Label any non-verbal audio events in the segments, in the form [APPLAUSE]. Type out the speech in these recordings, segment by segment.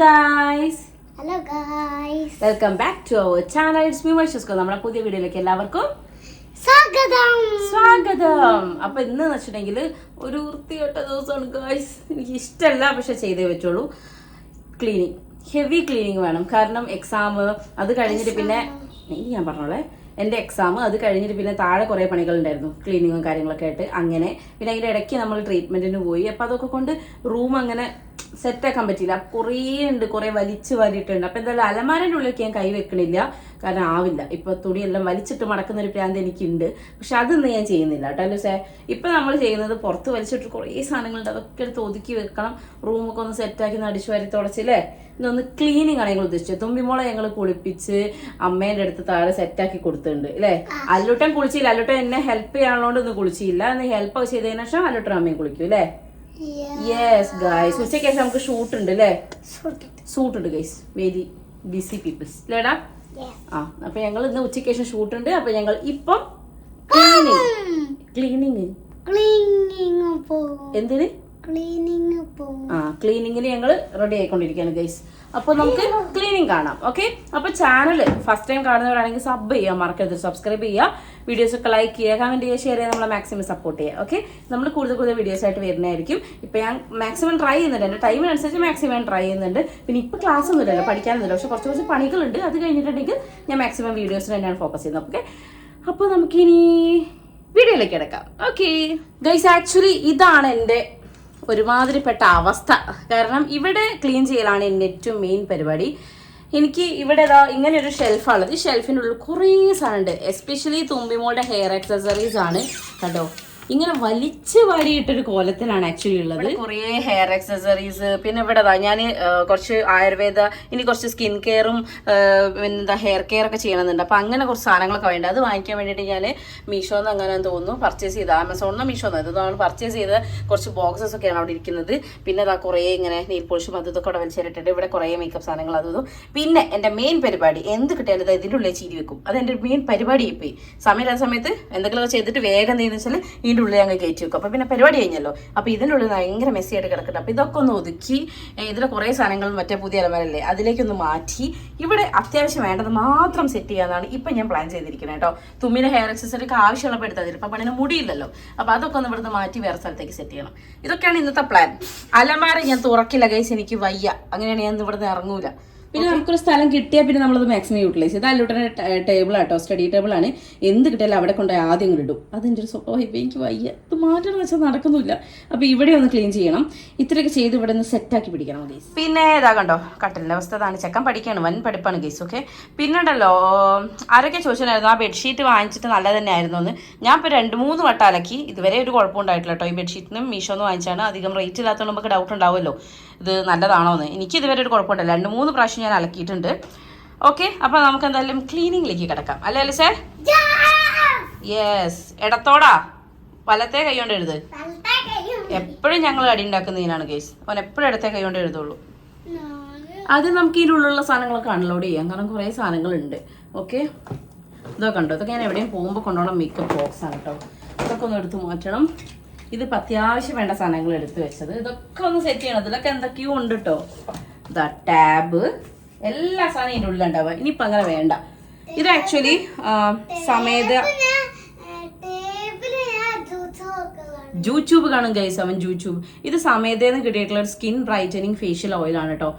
Guys hello guys welcome back to our channel it's me വർഷസ്കോ നമ്മുടെ പുതിയ വീഡിയോയിലേക്ക് എല്ലാവർക്കും സ്വാഗതം. സ്വാഗതം. അപ്പൊ ഇന്ന് വെച്ചിട്ടുണ്ടെങ്കിൽ ഒരു വൃത്തികെട്ട ദിവസമാണ് ഗായ്സ് എനിക്ക് ഇഷ്ടമല്ല പക്ഷെ ചെയ്തേ പറ്റുള്ളൂ. ക്ലീനിങ് ഹെവി ക്ലീനിങ് വേണം. കാരണം എക്സാം അത് കഴിഞ്ഞിട്ട് പിന്നെ ഞാൻ പറഞ്ഞോളെ. എന്റെ എക്സാം അത് കഴിഞ്ഞിട്ട് പിന്നെ താഴെ കുറേ പണികളുണ്ടായിരുന്നു. ക്ലീനിങ്ങും കാര്യങ്ങളൊക്കെ ആയിട്ട് അങ്ങനെ. പിന്നെ അതിന്റെ ഇടയ്ക്ക് നമ്മൾ ട്രീറ്റ്മെന്റിന് പോയി. അപ്പോൾ അതൊക്കെ കൊണ്ട് റൂം അങ്ങനെ സെറ്റാക്കാൻ പറ്റിയില്ല. കുറേ ഉണ്ട് കുറേ വലിച്ചു വാരിയിട്ടുണ്ട്. അപ്പം എന്തായാലും അലമാരന്റെ ഉള്ളിലേക്ക് ഞാൻ കൈ വെക്കണില്ല. കാരണം ആവില്ല. ഇപ്പൊ തുണിയെല്ലാം വലിച്ചിട്ട് മടക്കുന്ന ഒരു പ്രാന്ത് എനിക്കുണ്ട്. പക്ഷെ അതൊന്നും ഞാൻ ചെയ്യുന്നില്ല കേട്ടോ. ലൂസേ ഇപ്പൊ നമ്മൾ ചെയ്യുന്നത് പുറത്ത് വലിച്ചിട്ട് കുറേ സാധനങ്ങളുണ്ട്. അതൊക്കെ എടുത്ത് ഒതുക്കി വെക്കണം. റൂമൊക്കെ ഒന്ന് സെറ്റാക്കി അടിച്ചു വാരി തുടച്ചില്ലേ ഇന്നൊന്ന് ക്ലീനിങ് ആണ് ഞങ്ങൾ ഉദ്ദേശിച്ചത്. തുമ്പിമോളെ ഞങ്ങൾ കുളിപ്പിച്ച് അമ്മേന്റെ അടുത്ത് താഴെ സെറ്റാക്കി കൊടുത്തിട്ടുണ്ട് അല്ലേ അല്ലുട്ടൻ കുളിച്ചില്ല. അല്ലുട്ടൻ എന്നെ ഹെൽപ്പ് ചെയ്യാനുള്ളതുകൊണ്ട് ഒന്ന് കുളിച്ചില്ല. എന്ന് ഹെൽപ്പ് ചെയ്തതിനു ശേഷം അല്ലുട്ടൻ അമ്മയും കുളിക്കും അല്ലേ യെസ് ഗൈസ് ഉച്ചയ്ക്ക് ശേഷം നമുക്ക് ഷൂട്ട് ഉണ്ട് അല്ലേ ഷൂട്ട് ഉണ്ട് ഗൈസ് വെരി ബിസി പീപ്പിൾസ് അല്ലേടാ ആ അപ്പൊ ഞങ്ങൾ ഇന്ന് ഉച്ചയ്ക്ക് ശേഷം ഷൂട്ട് ഉണ്ട് അപ്പൊ ഞങ്ങൾ ഇപ്പം ക്ലീനിങ് ക്ലീനിങ് എന്തിന്? ആ ക്ലീനിങ്ങിന് ഞങ്ങൾ റെഡി ആയിക്കൊണ്ടിരിക്കുകയാണ് ഗൈസ് അപ്പോൾ നമുക്ക് ക്ലീനിങ് കാണാം ഓക്കെ അപ്പൊ ചാനൽ ഫസ്റ്റ് ടൈം കാണുന്നവരാണെങ്കിൽ സബ് ചെയ്യാൻ മറക്കരുത് സബ്സ്ക്രൈബ് ചെയ്യുക വീഡിയോസ് ഒക്കെ ലൈക്ക് ചെയ്യുക കമന്റ് ചെയ്യുക ഷെയർ ചെയ്യുക നമ്മളെ മാക്സിമം സപ്പോർട്ട് ചെയ്യുക ഓക്കെ നമ്മൾ കൂടുതൽ കൂടുതൽ വീഡിയോസ് ആയിട്ട് വരുന്നതായിരിക്കും. ഇപ്പൊ ഞാൻ മാക്സിമം ട്രൈ ചെയ്യുന്നുണ്ട് എന്റെ ടൈമിനനുസരിച്ച് മാക്സിമം ട്രൈ ചെയ്യുന്നുണ്ട്. പിന്നെ ഇപ്പൊ ക്ലാസ് ഒന്നും ഇല്ലല്ലോ പഠിക്കാനൊന്നുമില്ല പക്ഷെ കുറച്ച് കുറച്ച് പണികളുണ്ട്. അത് കഴിഞ്ഞിട്ടുണ്ടെങ്കിൽ ഞാൻ മാക്സിമം വീഡിയോസ് തന്നെയാണ് ഫോക്കസ് ചെയ്യുന്നത് ഓക്കെ അപ്പോൾ നമുക്കിനി വീഡിയോയിലേക്ക് കിടക്കാം ഓക്കെ ഗൈസ് ആക്ച്വലി ഇതാണ് എന്റെ ഒരുമാതിരിപ്പെട്ട അവസ്ഥ. കാരണം ഇവിടെ ക്ലീൻ ചെയ്യലാണ് എന്റെ ഏറ്റവും മെയിൻ പരിപാടി. എനിക്ക് ഇവിടെ ഇതാ ഇങ്ങനെ ഒരു ഷെൽഫാണുള്ളത് ഈ ഷെൽഫിന്റെ ഉള്ളിൽ കുറേ സാധനമുണ്ട്. എസ്പെഷ്യലി തുമ്പിമോളുടെ ഹെയർ ആക്സസറീസ് ആണ്. കണ്ടോ? ഇങ്ങനെ വലിച്ചു വാരിയിട്ടൊരു കോലത്തിലാണ് ആക്ച്വലി ഉള്ളത്. കുറേ ഹെയർ ആക്സസറീസ് പിന്നെ ഇവിടെ ഞാൻ കുറച്ച് ആയുർവേദ ഇനി കുറച്ച് സ്കിൻ കെയറും എന്താ ഹെയർ കെയർ ഒക്കെ ചെയ്യണമെന്നുണ്ട് അപ്പൊ അങ്ങനെ കുറച്ച് സാധനങ്ങളൊക്കെ വേണ്ട. അത് വാങ്ങിക്കാൻ വേണ്ടിയിട്ട് ഞാൻ മീഷോന്ന് അങ്ങനെ തോന്നുന്നു പർച്ചേസ് ചെയ്ത ആമസോണിന്ന് മീഷോന്ന് അത് നമ്മൾ പർച്ചേസ് ചെയ്ത കുറച്ച് ബോക്സസ് ഒക്കെയാണ് അവിടെ ഇരിക്കുന്നത്. പിന്നെ അതാ കുറേ ഇങ്ങനെ നെയിൽ പോളിഷും അതും ഇതൊക്കെ അവിടെ വലിച്ചേരിട്ടുണ്ട് ഇവിടെ കുറേ മേക്കപ്പ് സാധനങ്ങൾ അതും പിന്നെ എന്റെ മെയിൻ പരിപാടി എന്ത് കിട്ടിയാലും അത് ഇതിന്റെ ഉള്ളിൽ ചീരി വെക്കും. അത് എന്റെ മെയിൻ പരിപാടി പോയി സമയമില്ലാത്ത സമയത്ത് എന്തെങ്കിലുമൊക്കെ ചെയ്തിട്ട് വേഗം എന്താണെന്ന് വെച്ചാൽ ഇതിന്റെ ഉള്ളിൽ അങ്ങ് കയറ്റി വെക്കും. അപ്പോൾ പിന്നെ പരിപാടി കഴിഞ്ഞല്ലോ. അപ്പോൾ ഇതിന്റെ ഉള്ളിൽ ഭയങ്കര മെസ്സിയായിട്ട് കിടക്കട്ടെ അപ്പോൾ ഇതൊക്കെ ഒന്ന് ഒതുക്കി ഇതിലെ കുറേ സാധനങ്ങൾ മറ്റേ പുതിയ അലമാരല്ലേ അതിലേക്കൊന്ന് മാറ്റി. ഇവിടെ അത്യാവശ്യം വേണ്ടത് മാത്രം സെറ്റ് ചെയ്യാന്നാണ് ഇപ്പം ഞാൻ പ്ലാൻ ചെയ്തിരിക്കുന്നത് കേട്ടോ. തുമ്മിന്റെ ഹെയർ അക്സസറിക്ക് ആവശ്യമുള്ളപ്പോൾ എടുത്താൽ മതി. ഇപ്പം പണിന് മുടിയില്ലല്ലോ. അപ്പോൾ അതൊക്കെ ഒന്ന് ഇവിടുന്ന് മാറ്റി വേറെ സ്ഥലത്തേക്ക് സെറ്റ് ചെയ്യണം. ഇതൊക്കെയാണ് ഇന്നത്തെ പ്ലാൻ അലമാര ഞാൻ തുറക്കില്ല കൈസ് എനിക്ക് വയ്യ. അങ്ങനെയാണ് ഞാൻ ഇവിടുന്ന് ഇറങ്ങൂല. പിന്നെ നമുക്കൊരു സ്ഥലം കിട്ടിയാൽ പിന്നെ നമ്മളത് മാക്സിമം യൂട്ടിലൈസ് ചെയ്ത്. അല്ലൂട്ടന്റെ ടേബിൾ ആട്ടോ സ്റ്റഡി ടേബിൾ ആണ്. എന്ത് കിട്ടിയാലും അവിടെ കൊണ്ടുപോയി ആദ്യം ഇങ്ങനെ ഇടും. അതെന്റെ ഒരു സ്വഭാവം. ഇപ്പം എനിക്ക് വയ്യ. ഇത് മാറ്റണം എന്ന് വെച്ചാൽ നടക്കുന്നില്ല. അപ്പോൾ ഇവിടെ ഒന്ന് ക്ലീൻ ചെയ്യണം. ഇത്രയൊക്കെ ചെയ്ത് ഇവിടെ നിന്ന് സെറ്റാക്കി പിടിക്കണം ഗേസ് പിന്നെ ഇതാ കണ്ടോ? കട്ടലിന്റെ അവസ്ഥ അതാണ് ചെക്കൻ പഠിക്കാണ്. വൻ പഠിപ്പാണ് ഗേസ് ഓക്കെ പിന്നെ ഉണ്ടല്ലോ ആരൊക്കെ ചോദിച്ചിട്ടുണ്ടായിരുന്നു ആ ബെഡ്ഷീറ്റ് വാങ്ങിച്ചിട്ട് നല്ല തന്നെ ആയിരുന്നു എന്ന്. ഞാൻ ഇപ്പോൾ രണ്ട് മൂന്ന് വട്ടം അലക്കി. ഇതുവരെ ഒരു കുഴപ്പമുണ്ടായിട്ടില്ല കേട്ടോ. ഈ ബെഡ്ഷീറ്റിനും മീഷോന്ന് വാങ്ങിച്ചാണ്. അധികം റേറ്റ് ഇല്ലാത്തതുകൊണ്ട് നമുക്ക് ഡൗട്ട് ഉണ്ടാവുമല്ലോ. ഇത് നല്ലതാണോ എന്ന് എനിക്ക് ഇതുവരെ ഒരു കുഴപ്പമുണ്ടല്ലോ രണ്ട് മൂന്ന് പ്രാവശ്യം ഞാൻ അലക്കിയിട്ടുണ്ട്. ഓക്കെ അപ്പോൾ നമുക്ക് എന്തായാലും ക്ലീനിങ്ങിലേക്ക് കിടക്കാം. അല്ലേ അല്ലേ സാർ യെസ് ഇടത്തോടാ വലത്തെ കൈ കൊണ്ട് എഴുത്. എപ്പോഴും ഞങ്ങൾ അടി ഉണ്ടാക്കുന്നതിനാണ് കേസ് അവൻ എപ്പോഴും ഇടത്തെ കൈ കൊണ്ട് എഴുതുള്ളൂ. ആദ്യം നമുക്ക് ഇതിലുള്ള സാധനങ്ങളൊക്കെ അൺലോഡ് ചെയ്യാം. കാരണം കുറേ സാധനങ്ങളുണ്ട്. ഓക്കെ ഇതൊക്കെ ഉണ്ടോ ഇതൊക്കെ ഞാൻ എവിടെയും പോകുമ്പോൾ കൊണ്ടുപോകണം മേക്കപ്പ് ബോക്സ് ആണ് കേട്ടോ ഇതൊക്കെ ഒന്ന് എടുത്ത് മാറ്റണം. ഇതിപ്പോൾ അത്യാവശ്യം വേണ്ട സാധനങ്ങൾ എടുത്തു വെച്ചത്. ഇതൊക്കെ ഒന്ന് സെറ്റ് ചെയ്യണം. ഇതിലൊക്കെ എന്തൊക്കെയോ ഉണ്ട് കേട്ടോ ഇതാ ടാബ്. എല്ലാ സാധനവും ഇതിന്റെ ഉള്ളിലുണ്ടാവുക ഇനിയിപ്പോൾ അങ്ങനെ വേണ്ട. ഇത് ആക്ച്വലി സമേത ജൂട്യൂബ് കാണും ഗൈസ് അവൻ ജൂട്യൂബ് ഇത് സമയത്തേന്ന് കിട്ടിയിട്ടുള്ള ഒരു സ്കിൻ ബ്രൈറ്റനിങ് ഫേഷ്യൽ ഓയിലാണ് കേട്ടോ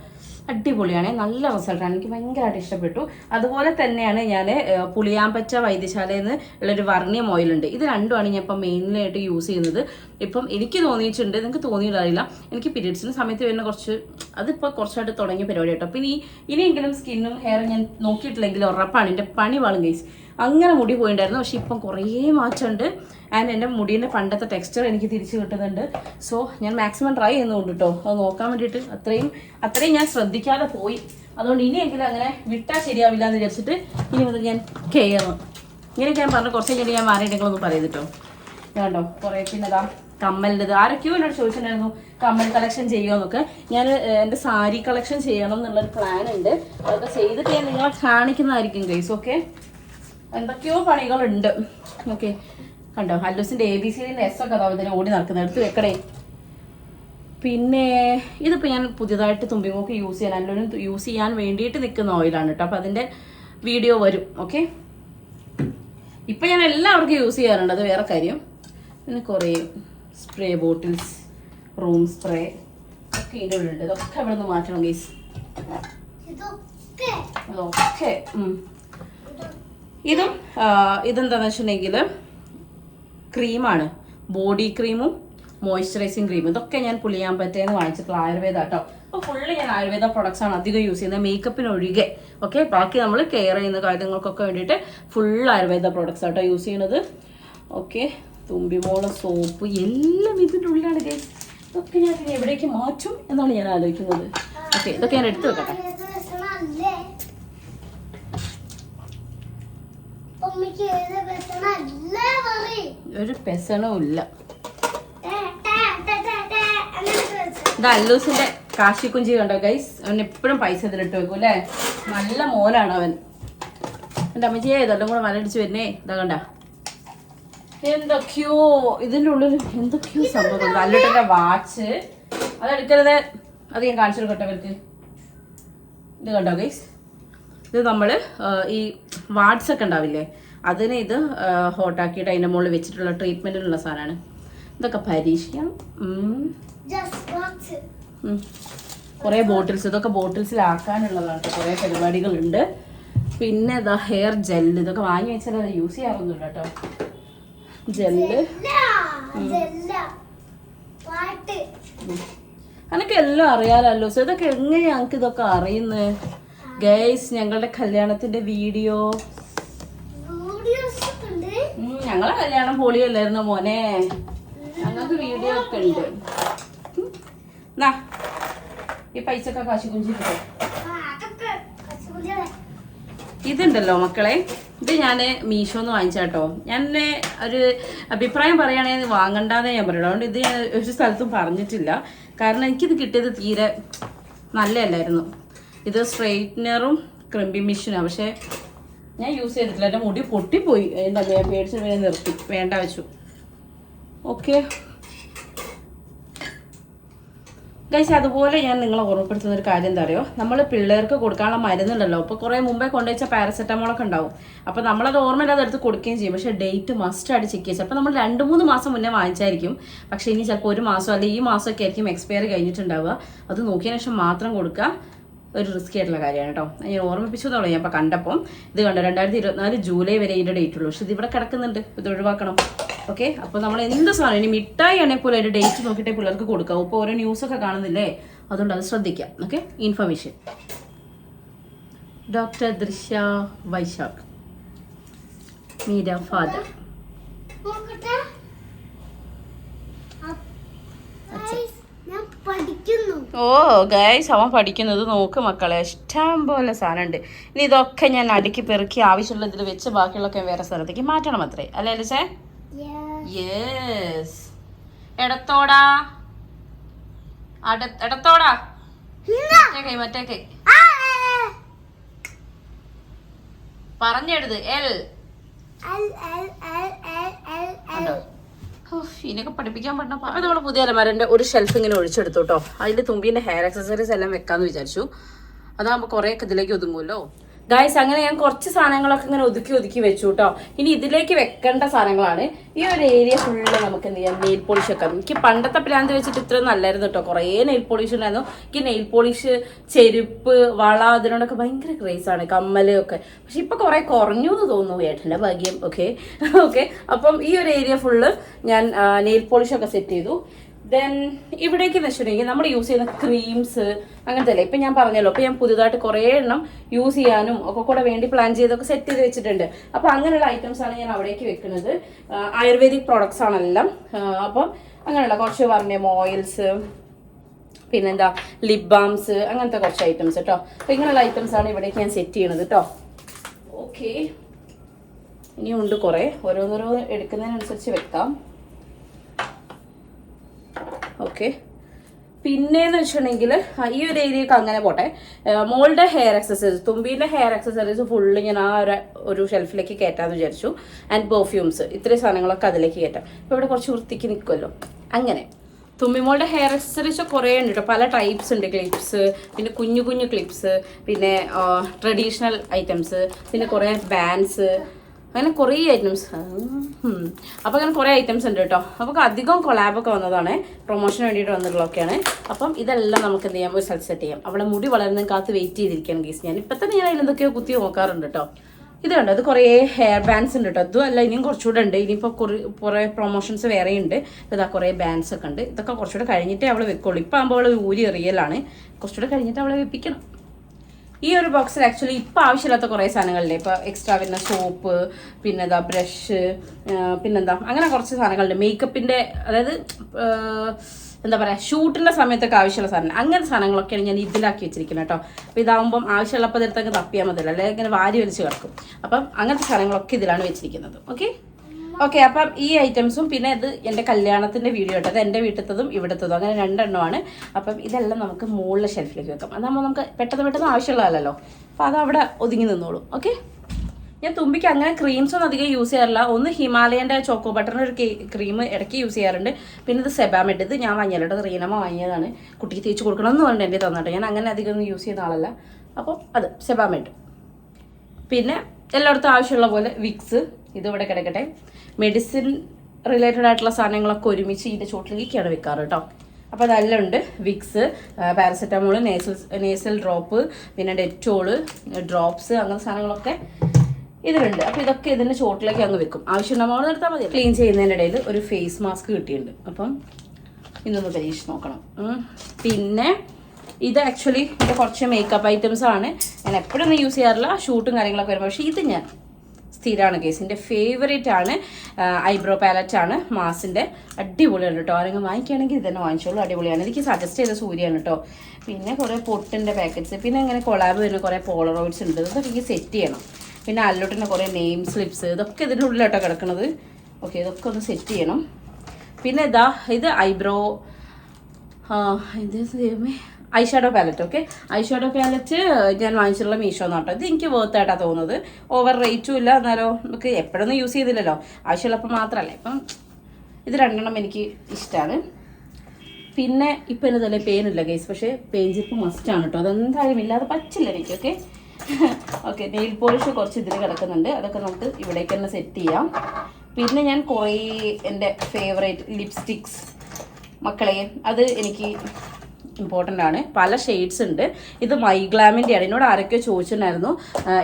അടിപൊളിയാണ്. നല്ല റിസൾട്ടാണ് എനിക്ക് ഭയങ്കരമായിട്ട് ഇഷ്ടപ്പെട്ടു. അതുപോലെ തന്നെയാണ് ഞാൻ പുളിയാമ്പച്ച വൈദ്യശാലയിൽ നിന്ന് ഉള്ളൊരു വർണിയം ഓയിലുണ്ട് ഇത് രണ്ടുമാണ് ഞാൻ ഇപ്പം മെയിനായിട്ട് യൂസ് ചെയ്യുന്നത്. ഇപ്പം എനിക്ക് തോന്നിയിട്ടുണ്ട് നിങ്ങൾക്ക് തോന്നിയിട്ടില്ല എനിക്ക് പീരീഡ്സിന് സമയത്ത് വരുന്ന കുറച്ച് അതിപ്പോൾ കുറച്ചായിട്ട് തുടങ്ങിയ പരിപാടി കേട്ടോ അപ്പം ഇനി ഇനിയെങ്കിലും സ്കിന്നും ഹെയറും ഞാൻ നോക്കിയിട്ടില്ലെങ്കിൽ ഉറപ്പാണ്. എന്റെ പണി വാളും ഗൈസ് അങ്ങനെ മുടി പോയിണ്ടായിരുന്നു. പക്ഷെ ഇപ്പം കുറേ മാറ്റമുണ്ട്. ആൻഡ് എന്റെ മുടീന്റെ പണ്ടത്തെ ടെക്സ്ചർ എനിക്ക് തിരിച്ചു കിട്ടുന്നുണ്ട്. സോ ഞാൻ മാക്സിമം ട്രൈ ചെയ്യുന്നുണ്ട് കേട്ടോ അത് നോക്കാൻ വേണ്ടിയിട്ട് അത്രയും അത്രയും ഞാൻ ശ്രദ്ധിക്കാതെ പോയി. അതുകൊണ്ട് ഇനിയെങ്കിലും അങ്ങനെ വിട്ടാൽ ശരിയാവില്ല എന്ന് വിചാരിച്ചിട്ട് ഇനി മുതൽ ഞാൻ കെയർ ഇങ്ങനെയൊക്കെ ഞാൻ പറഞ്ഞു കുറച്ച് കഴിഞ്ഞിട്ട് ഞാൻ മാറിയിട്ടെങ്കിലൊന്നും ഞാൻ കണ്ടോ കുറേ പിന്നെ ഇതാ കമ്മലിന്റെ ഇത്. ആരൊക്കെയോ എന്നോട് ചോദിച്ചിട്ടുണ്ടായിരുന്നു കമ്മൽ കളക്ഷൻ ചെയ്യുമോന്നൊക്കെ ഞാൻ എന്റെ സാരി കളക്ഷൻ ചെയ്യണം എന്നുള്ളൊരു പ്ലാൻ ഉണ്ട്. അതൊക്കെ ചെയ്തിട്ട് ഞാൻ നിങ്ങളെ കാണിക്കുന്നതായിരിക്കും ഗൈസ്. ഓക്കെ എന്തൊക്കെയോ പണികളുണ്ട്. ഓക്കെ. കണ്ടോ? ഹല്ലൂസിന്റെ എ ബി സിന്റെ എസ് ഒക്കെ അതാ ഇതിനെ ഓടി നടക്കുന്ന എടുത്ത് വെക്കടേ. പിന്നെ ഇതിപ്പോൾ ഞാൻ പുതിയതായിട്ട് തുമ്പിമൂക്ക് യൂസ് ചെയ്യാൻ എല്ലാവരും യൂസ് ചെയ്യാൻ വേണ്ടിയിട്ട് നിൽക്കുന്ന ഓയിലാണ് കേട്ടോ അപ്പോൾ അതിന്റെ വീഡിയോ വരും. ഓക്കെ. ഇപ്പം ഞാൻ എല്ലാവർക്കും യൂസ് ചെയ്യാറുണ്ട്. അത് വേറെ കാര്യം. പിന്നെ കുറേ സ്പ്രേ ബോട്ടിൽസ് റൂം സ്പ്രേ ഒക്കെ ഇതിന്റെ ഉള്ളിലുണ്ട്. ഇതൊക്കെ അവിടെ നിന്ന് മാറ്റണം ഗീസ് ഇതൊക്കെ. ഇതും ഇതെന്താണെന്ന് വെച്ചിട്ടുണ്ടെങ്കിൽ ക്രീമാണ്. ബോഡി ക്രീമും മോയ്സ്ചറൈസിങ് ക്രീമും. ഇതൊക്കെ ഞാൻ പുളിയാൻ പറ്റേന്ന് വാങ്ങിച്ചിട്ടുള്ള ആയുർവേദ കേട്ടോ. അപ്പോൾ ഫുള്ള് ഞാൻ ആയുർവേദ പ്രൊഡക്ട്സ് ആണ് അധികം യൂസ് ചെയ്യുന്നത്. മേക്കപ്പിന് ഒഴികെ ഓക്കെ ബാക്കി നമ്മൾ കെയർ ചെയ്യുന്ന കാര്യങ്ങൾക്കൊക്കെ വേണ്ടിയിട്ട് ഫുൾ ആയുർവേദ പ്രൊഡക്ട്സ് ആട്ടോ യൂസ് ചെയ്യുന്നത്. ഓക്കെ തുമ്പിമോള സോപ്പ് എല്ലാം ഇതിന്റെ ഉള്ളിലാണ്. ഇതൊക്കെ ഞാൻ എവിടേക്ക് മാറ്റും എന്നാണ് ഞാൻ ആലോചിക്കുന്നത്. ഓക്കെ ഇതൊക്കെ ഞാൻ എടുത്തു വെക്കട്ടെ ഏത് രസമല്ലേ അമ്മയ്ക്ക് ഏത് രസമല്ലേ പറയും ഒരു പെസണവും ഇല്ല. ഇത് അല്ലൂസിന്റെ കാശിക്കുഞ്ചി കണ്ടോ ഗൈസ് അവൻ എപ്പോഴും പൈസ ഇതിലിട്ട് വെക്കും അല്ലേ? നല്ല മോനാണ് അവൻ. എന്റെ അമ്മച്ചിയെ ഇതെല്ലാം കൂടെ മലടിച്ച് വരുന്നേ. ഇതാ കണ്ട. എന്തൊക്കെയോ ഇതിന്റെ ഉള്ളിൽ എന്തൊക്കെയോ സംഭവം അല്ലൂട്ടന്റെ വാച്ച്. അതെടുക്കരുത്. അത് ഞാൻ കാണിച്ചു കൊടുക്കട്ടെ അവർക്ക് ഇത് കണ്ടോ ഗൈസ് ഇത് നമ്മൾ ഈ വാട്സൊക്കെ ഉണ്ടാവില്ലേ? അതിന് ഇത് ഹോട്ടാക്കിയിട്ട് അതിന്റെ മുകളിൽ വെച്ചിട്ടുള്ള ട്രീറ്റ്മെന്റിനുള്ള സാധനമാണ്. ഇതൊക്കെ പരീക്ഷിക്കാം. കുറെ ബോട്ടിൽസ് ഇതൊക്കെ ബോട്ടിൽസിലാക്കാനുള്ളതാണ് കുറേ പരിപാടികളുണ്ട്. പിന്നെ ഇതാ ഹെയർ ജെല്ല് ഇതൊക്കെ വാങ്ങി വെച്ചാൽ അത് യൂസ് ചെയ്യാറൊന്നുമില്ല കേട്ടോ ജെല്ല് അനക്ക് എല്ലാം അറിയാലല്ലോ സോ ഇതൊക്കെ എങ്ങനെയാ ഞങ്ങൾക്ക് ഇതൊക്കെ അറിയുന്നത് ഗൈസ് ഞങ്ങളുടെ കല്യാണത്തിന്റെ വീഡിയോ ഞങ്ങളെ കല്യാണം പൊളിയല്ലായിരുന്നു മോനെ. ഞങ്ങൾക്ക് വീഡിയോ ഒക്കെ ഉണ്ട്. ഉം. ഈ പൈസ ഒക്കെ കാശി കുഞ്ചിട്ടോ ആ, അതൊക്കെ കച്ചുകുട്ടികളെ. ഇതുണ്ടല്ലോ മക്കളെ. ഇത് ഞാൻ മീഷോന്ന് വാങ്ങിച്ചാട്ടോ. ഞാൻ ഒരു അഭിപ്രായം പറയുകയാണെങ്കിൽ വാങ്ങണ്ടെന്നേ ഞാൻ പറയുള്ളൂ അതുകൊണ്ട് ഇത് ഞാൻ ഒരു സ്ഥലത്തും പറഞ്ഞിട്ടില്ല. കാരണം എനിക്കിത് കിട്ടിയത് തീരെ നല്ലതല്ലായിരുന്നു. ഇത് സ്ട്രെയിറ്റ്നറും ക്രിമ്പി മെഷീനാണ് പക്ഷേ ഞാൻ യൂസ് ചെയ്തിട്ടില്ല. എന്റെ മുടി പൊട്ടിപ്പോയി. എന്താ പേടിച്ച് പിന്നെ നിർത്തി. വേണ്ട വെച്ചു. ഓക്കെ ഗൈസ് അതുപോലെ ഞാൻ നിങ്ങളെ ഓർമ്മപ്പെടുത്തുന്ന ഒരു കാര്യം എന്താ അറിയോ? നമ്മൾ പിള്ളേർക്ക് കൊടുക്കാനുള്ള മരുന്നുണ്ടല്ലോ. അപ്പോൾ കുറേ മുമ്പേ കൊണ്ടുവച്ച പാരസെറ്റമോളൊക്കെ ഉണ്ടാവും. അപ്പോൾ നമ്മളത് ഓർമ്മയില്ലാതെ എടുത്ത് കൊടുക്കുകയും ചെയ്യും. പക്ഷേ ഡേറ്റ് മസ്റ്റ് ആയിട്ട് ചെക്ക് ചെയ്യുക. അപ്പോൾ നമ്മൾ രണ്ട് മൂന്ന് മാസം മുന്നേ വാങ്ങിച്ചായിരിക്കും. പക്ഷേ ഇനി ചിലപ്പോൾ ഒരു മാസം അല്ലെങ്കിൽ ഈ മാസമൊക്കെ ആയിരിക്കും എക്സ്പയർ കഴിഞ്ഞിട്ടുണ്ടാവുക. അത് നോക്കിയതിന് ശേഷം മാത്രം കൊടുക്കുക. ഒരു റിസ്ക് ആയിട്ടുള്ള കാര്യമാണ് കേട്ടോ ഞാൻ ഓർമ്മിപ്പിച്ചതോളൂ ഞാൻ ഇപ്പോൾ കണ്ടപ്പോൾ ഇത് കണ്ടോ? രണ്ടായിരത്തി ഇരുപത്തിനാല് ജൂലൈ വരെ ഇതിന്റെ ഡേറ്റ് ഉള്ളൂ. പക്ഷെ ഇത് ഇവിടെ കിടക്കുന്നുണ്ട്. ഇത് ഒഴിവാക്കണം. ഓക്കെ അപ്പോൾ നമ്മൾ എന്ത് സാധനം? ഇനി മിഠായി ആണെങ്കിൽ പോലും അതിന്റെ ഡേറ്റ് നോക്കിയിട്ടേ പിള്ളേർക്ക് കൊടുക്കാം. ഇപ്പോൾ ഓരോ ന്യൂസൊക്കെ കാണുന്നില്ലേ? അതുകൊണ്ട് അത് ശ്രദ്ധിക്കാം. Okay information doctor Drishya Vaishakh. Meera father നോക്കട്ടെ ആ, guys, ഞാൻ പഠിക്കുന്നു ഓ ഗൈസ് അവൻ പഠിക്കുന്നത് നോക്ക് മക്കളെ. ഇഷ്ടം പോലെ സാധനമുണ്ട്. ഇനി ഇതൊക്കെ ഞാൻ അടുക്കി പെറുക്കി ആവശ്യമുള്ള ഇതിൽ വെച്ച് ബാക്കിയുള്ള വേറെ സ്ഥലത്തേക്ക് മാറ്റണം അത്രേ. അല്ലേ അലിസേ. യെസ് എടത്തോടാ. എടത്തോടാ. മറ്റേ മറ്റേ കൈ ആ, പറഞ്ഞെടുത് L L L L L. ഉഫ്, പഠിപ്പിക്കാൻ പുതിയ അലമാരന്റെ ഒരു ഷെൽഫ് ഇങ്ങനെ ഒഴിച്ചെടുത്തു കേട്ടോ അതിൽ തുമ്പിന്റെ ഹെയർ ആക്സസറീസ് എല്ലാം വെക്കാന്ന് വിചാരിച്ചു. അതാകുമ്പോ കൊറേ ഒക്കെ ഇതിലേക്ക് ഒതുങ്ങുമല്ലോ ഗായ്സ് അങ്ങനെ ഞാൻ കുറച്ച് സാധനങ്ങളൊക്കെ ഇങ്ങനെ ഒതുക്കി ഒതുക്കി വെച്ചു കേട്ടോ ഇനി ഇതിലേക്ക് വെക്കേണ്ട സാധനങ്ങളാണ്. ഈ ഒരു ഏരിയ ഫുള്ള് നമുക്ക് എന്ത് ചെയ്യാം? നെയിൽ പോളിഷ് വെക്കാം എനിക്ക് പണ്ടത്തെ പ്ലാന്ത് വെച്ചിട്ട് ഇത്രയും നല്ലായിരുന്നു കേട്ടോ കുറേ നെയിൽ പോളിഷ് ഉണ്ടായിരുന്നു. എനിക്ക് നെയിൽ പോളിഷ് ചെരുപ്പ് വള അതിനോടൊക്കെ ഭയങ്കര ക്രേസ് ആണ്. ഒക്കെ. പക്ഷെ ഇപ്പൊ കുറെ കുറഞ്ഞു എന്ന് തോന്നുന്നു. ഏട്ടന്റെ ഭാഗ്യം. ഓക്കെ ഓക്കെ [LAUGHS] അപ്പം ഈ ഒരു ഏരിയ ഫുള്ള് ഞാൻ നെയിൽ പോളിഷൊക്കെ സെറ്റ് ചെയ്തു. ദെൻ ഇവിടേക്ക് വെച്ചിട്ടുണ്ടെങ്കിൽ നമ്മൾ യൂസ് ചെയ്യുന്ന ക്രീംസ് അങ്ങനത്തെ അല്ലേ ഇപ്പം ഞാൻ പറഞ്ഞല്ലോ ഇപ്പം ഞാൻ പുതിയതായിട്ട് കുറേ എണ്ണം യൂസ് ചെയ്യാനും ഒക്കെ കൂടെ വേണ്ടി പ്ലാൻ ചെയ്തൊക്കെ സെറ്റ് ചെയ്ത് വെച്ചിട്ടുണ്ട്. അപ്പോൾ അങ്ങനെയുള്ള ഐറ്റംസ് ആണ് ഞാൻ അവിടേക്ക് വെക്കുന്നത്. ആയുർവേദിക് പ്രോഡക്ട്സ് ആണെല്ലാം. അപ്പം അങ്ങനെയുള്ള കുറച്ച് പറഞ്ഞ ഓയിൽസ് പിന്നെന്താ ലിപ് ബാംസ് അങ്ങനത്തെ കുറച്ച് ഐറ്റംസ് കേട്ടോ അപ്പം ഇങ്ങനെയുള്ള ഐറ്റംസ് ആണ് ഇവിടേക്ക് ഞാൻ സെറ്റ് ചെയ്യണത് കേട്ടോ ഓക്കെ ഇനിയുണ്ട് കുറേ. ഓരോന്നോരോ എടുക്കുന്നതിനനുസരിച്ച് വെക്കാം. ഓക്കെ പിന്നെന്ന് വെച്ചിട്ടുണ്ടെങ്കിൽ ഈ ഒരു ഏരിയക്ക് അങ്ങനെ പോട്ടെ. മോളുടെ ഹെയർ അക്സസറീസ് തുമ്പീന്റെ ഹെയർ അക്സസറീസ് ഫുള്ള് ഞാൻ ആ ഒരു ഒരു ഷെൽഫിലേക്ക് കയറ്റാമെന്ന് വിചാരിച്ചു. ആൻഡ് പെർഫ്യൂംസ് ഇത്രയും സാധനങ്ങളൊക്കെ അതിലേക്ക് കയറ്റാം ഇപ്പോൾ ഇവിടെ കുറച്ച് വൃത്തിക്ക് നിൽക്കുമല്ലോ അങ്ങനെ. തുമ്മിമോളുടെ ഹെയർ അക്സസറീസ് കുറേ ഉണ്ട് കേട്ടോ പല ടൈപ്സ് ഉണ്ട്. ക്ലിപ്സ് പിന്നെ കുഞ്ഞു കുഞ്ഞു ക്ലിപ്സ് പിന്നെ ട്രഡീഷണൽ ഐറ്റംസ് പിന്നെ കുറേ ബാൻഡ്സ് അങ്ങനെ കുറേ ഐറ്റംസ് അപ്പോൾ അങ്ങനെ കുറേ ഐറ്റംസ് ഉണ്ട് കേട്ടോ. അപ്പോൾ അധികം കൊളാബൊക്കെ വന്നതാണ്. പ്രൊമോഷന് വേണ്ടിയിട്ട് വന്നിട്ടുള്ളതൊക്കെയാണ്. അപ്പം ഇതെല്ലാം നമുക്ക് എന്ത് ചെയ്യാം? ഒരു സ്ഥലത്ത് സെറ്റ് ചെയ്യാം. അവിടെ മുടി വളരുന്ന കാത്ത് വെയിറ്റ് ചെയ്തിരിക്കുകയാണ് ഗീസ് ഞാൻ. ഇപ്പം തന്നെ ഞാൻ അതിലെന്തൊക്കെയോ കുത്തി നോക്കാറുണ്ട് കേട്ടോ. ഇത് കണ്ടോ? അത് കുറേ ഹെയർ ബാൻഡ്സ് ഉണ്ട് കേട്ടോ. അതും അല്ല ഇനിയും കുറച്ചുകൂടെ ഉണ്ട്. ഇനിയിപ്പോൾ കുറേ കുറേ പ്രൊമോഷൻസ് വേറെ ഉണ്ട്. ഇതാ കുറേ ബാൻഡ്സ് ഒക്കെ ഉണ്ട്. ഇതൊക്കെ കുറച്ചുകൂടെ കഴിഞ്ഞിട്ടേ അവൾ വെക്കുള്ളൂ. ഇപ്പം ആകുമ്പോൾ അവൾ ഊരി എറിയലാണ്. കുറച്ചുകൂടെ കഴിഞ്ഞിട്ട് അവളെ വെപ്പിക്കണം. ഈ ഒരു ബോക്സിൽ ആക്ച്വലി ഇപ്പം ആവശ്യമില്ലാത്ത കുറേ സാധനങ്ങളുണ്ട് ഇപ്പോൾ എക്സ്ട്രാ വരുന്ന സോപ്പ് പിന്നെന്താ ബ്രഷ് പിന്നെന്താ? അങ്ങനെ കുറച്ച് സാധനങ്ങളുണ്ട്. മേക്കപ്പിന്റെ അതായത് എന്താ പറയുക ഷൂട്ടിന്റെ സമയത്തൊക്കെ ആവശ്യമുള്ള സാധനം. അങ്ങനത്തെ സാധനങ്ങളൊക്കെയാണ് ഞാൻ ഇതിലാക്കി വെച്ചിരിക്കുന്നത് കേട്ടോ. അപ്പോൾ ഇതാകുമ്പം ആവശ്യമുള്ളപ്പോൾ ഇതിലത്തൊക്കെ തപ്പിയാൽ മതിയല്ലോ. അല്ലെങ്കിൽ ഇങ്ങനെ വാരി വലിച്ച് കിടക്കും. അപ്പം അങ്ങനത്തെ സാധനങ്ങളൊക്കെ ഇതിലാണ് വെച്ചിരിക്കുന്നത്. ഓക്കെ ഓക്കെ അപ്പം ഈ ഐറ്റംസും പിന്നെ ഇത് എന്റെ കല്യാണത്തിന്റെ വീഡിയോ ഇട്ടത് എന്റെ വീട്ടിലത്തതും ഇവിടുത്തതും. അങ്ങനെ രണ്ടെണ്ണമാണ്. അപ്പം ഇതെല്ലാം നമുക്ക് മുകളിലെ ഷെൽഫിലേക്ക് വെക്കാം. അതാകുമ്പോൾ നമുക്ക് പെട്ടെന്ന് പെട്ടെന്ന് ആവശ്യമുള്ളതല്ലോ അപ്പോൾ അത് അവിടെ ഒതുങ്ങി നിന്നോളൂ. ഓക്കെ? ഞാൻ തുമ്പിക്ക് അങ്ങനെ ക്രീംസ് ഒന്നും അധികം യൂസ് ചെയ്യാറില്ല. ഒന്ന് ഹിമാലയന്റെ ചോക്കോ ബട്ടറിന്റെ ഒരു ക്രീം ഇടയ്ക്ക് യൂസ് ചെയ്യാറുണ്ട്. പിന്നെ ഇത് സെബാമെഡ് ഇത് ഞാൻ വാങ്ങിയല്ലോ ഇത് റീനമ്മ വാങ്ങിയതാണ്. കുട്ടിക്ക് തേച്ച് കൊടുക്കണം എന്ന് പറഞ്ഞിട്ട് എന്റെ തന്നിട്ട് ഞാൻ അങ്ങനെ അധികം ഒന്നും യൂസ് ചെയ്യുന്ന ആളല്ല. അപ്പോൾ അത് സെബാമെഡ് പിന്നെ എല്ലായിടത്തും ആവശ്യമുള്ള പോലെ വിക്സ് ഇതിവിടെ കിടക്കട്ടെ. മെഡിസിൻ റിലേറ്റഡ് ആയിട്ടുള്ള സാധനങ്ങളൊക്കെ ഒരുമിച്ച് ഇതിന്റെ ചോട്ടിലേക്കാണ് വെക്കാറ് കേട്ടോ അപ്പോൾ അതെല്ലാം ഉണ്ട് Vicks paracetamol nasal nasal drop പിന്നെ ഡെറ്റോൾ ഡ്രോപ്സ് അങ്ങനത്തെ സാധനങ്ങളൊക്കെ ഇതിലുണ്ട്. അപ്പോൾ ഇതൊക്കെ ഇതിന്റെ ചോട്ടിലേക്ക് അങ്ങ് വെക്കും. ആവശ്യമുണ്ടാകുമ്പോൾ നിർത്താൽ മതി. ക്ലീൻ ചെയ്യുന്നതിന്റെ ഇടയിൽ ഒരു ഫേസ് മാസ്ക് കിട്ടിയിട്ടുണ്ട്. അപ്പം ഇന്നൊന്ന് പരീക്ഷിച്ച് നോക്കണം. പിന്നെ ഇത് ആക്ച്വലി എന്റെ കുറച്ച് മേക്കപ്പ് ഐറ്റംസ് ആണ്. ഞാൻ എപ്പോഴൊന്നും യൂസ് ചെയ്യാറില്ല. ഷൂട്ടും കാര്യങ്ങളൊക്കെ വരുമ്പോൾ പക്ഷേ ഇത് ഞാൻ സ്ഥിരമാണ് കേസിന്റെ ഫേവറേറ്റ് ആണ് ഐബ്രോ പാലറ്റ് ആണ്. മാസിന്റെ അടിപൊളിയാണ് കേട്ടോ. ആരെങ്കിലും വാങ്ങിക്കുകയാണെങ്കിൽ ഇത് തന്നെ വാങ്ങിച്ചോളൂ. അടിപൊളിയാണ്. എനിക്ക് സജസ്റ്റ് ചെയ്ത സൂര്യാണ് കേട്ടോ. പിന്നെ കുറേ പൊട്ടിന്റെ പാക്കറ്റ്സ് പിന്നെ ഇങ്ങനെ കൊളാബ് വരുന്ന കുറേ പോളറോയിഡ്സ് ഉണ്ട്. ഇതൊക്കെ എനിക്ക് സെറ്റ് ചെയ്യണം. പിന്നെ അല്ലോട്ടിന്റെ കുറേ നെയിം സ്ലിപ്സ് ഇതൊക്കെ ഇതിന്റെ ഉള്ളിലോട്ടോ കിടക്കുന്നത്. ഓക്കെ ഇതൊക്കെ ഒന്ന് സെറ്റ് ചെയ്യണം. പിന്നെ ഇതാ ഇത് ഐബ്രോ ഇത് ദൈവമേ? Eye shadow palette okay eye shadow palette ഞാൻ വാങ്ങിച്ചിട്ടുള്ള മീഷോ എന്നാട്ടോ ഇത് എനിക്ക് വേർത്ത് ആയിട്ടാണ് തോന്നുന്നത്. ഓവർ റേറ്റും ഇല്ല എന്നാലോ നമുക്ക് എപ്പോഴൊന്നും യൂസ് ചെയ്തില്ലല്ലോ. ആവശ്യമുള്ളപ്പോൾ മാത്രമല്ലേ. ഇപ്പം ഇത് രണ്ടെണ്ണം എനിക്ക് ഇഷ്ടമാണ് പിന്നെ ഇപ്പം എന്നതല്ലേ തലേ പെയിനില്ല ഗൈസ് പക്ഷേ പെയിൻ മസ്റ്റ് മസ്റ്റാണ് കേട്ടോ അതെന്തായാലും ഇല്ലാതെ പറ്റില്ല എനിക്ക് ഓക്കെ ഓക്കെ നെയിൽ പോളിഷ് കുറച്ച് ഇതിൽ കിടക്കുന്നുണ്ട്. അതൊക്കെ നമുക്ക് ഇവിടേക്ക് തന്നെ സെറ്റ് ചെയ്യാം. പിന്നെ ഞാൻ കുറേ എന്റെ ഫേവറേറ്റ് ലിപ്സ്റ്റിക്സ് മക്കളെ അത് എനിക്ക് ഇമ്പോർട്ടന്റ് ആണ്. പല ഷെയ്ഡ്സ് ഉണ്ട്. ഇത് മൈഗ്ലാമിന്റെ ആണ്. എന്നോട് ആരൊക്കെയോ ചോദിച്ചിട്ടുണ്ടായിരുന്നു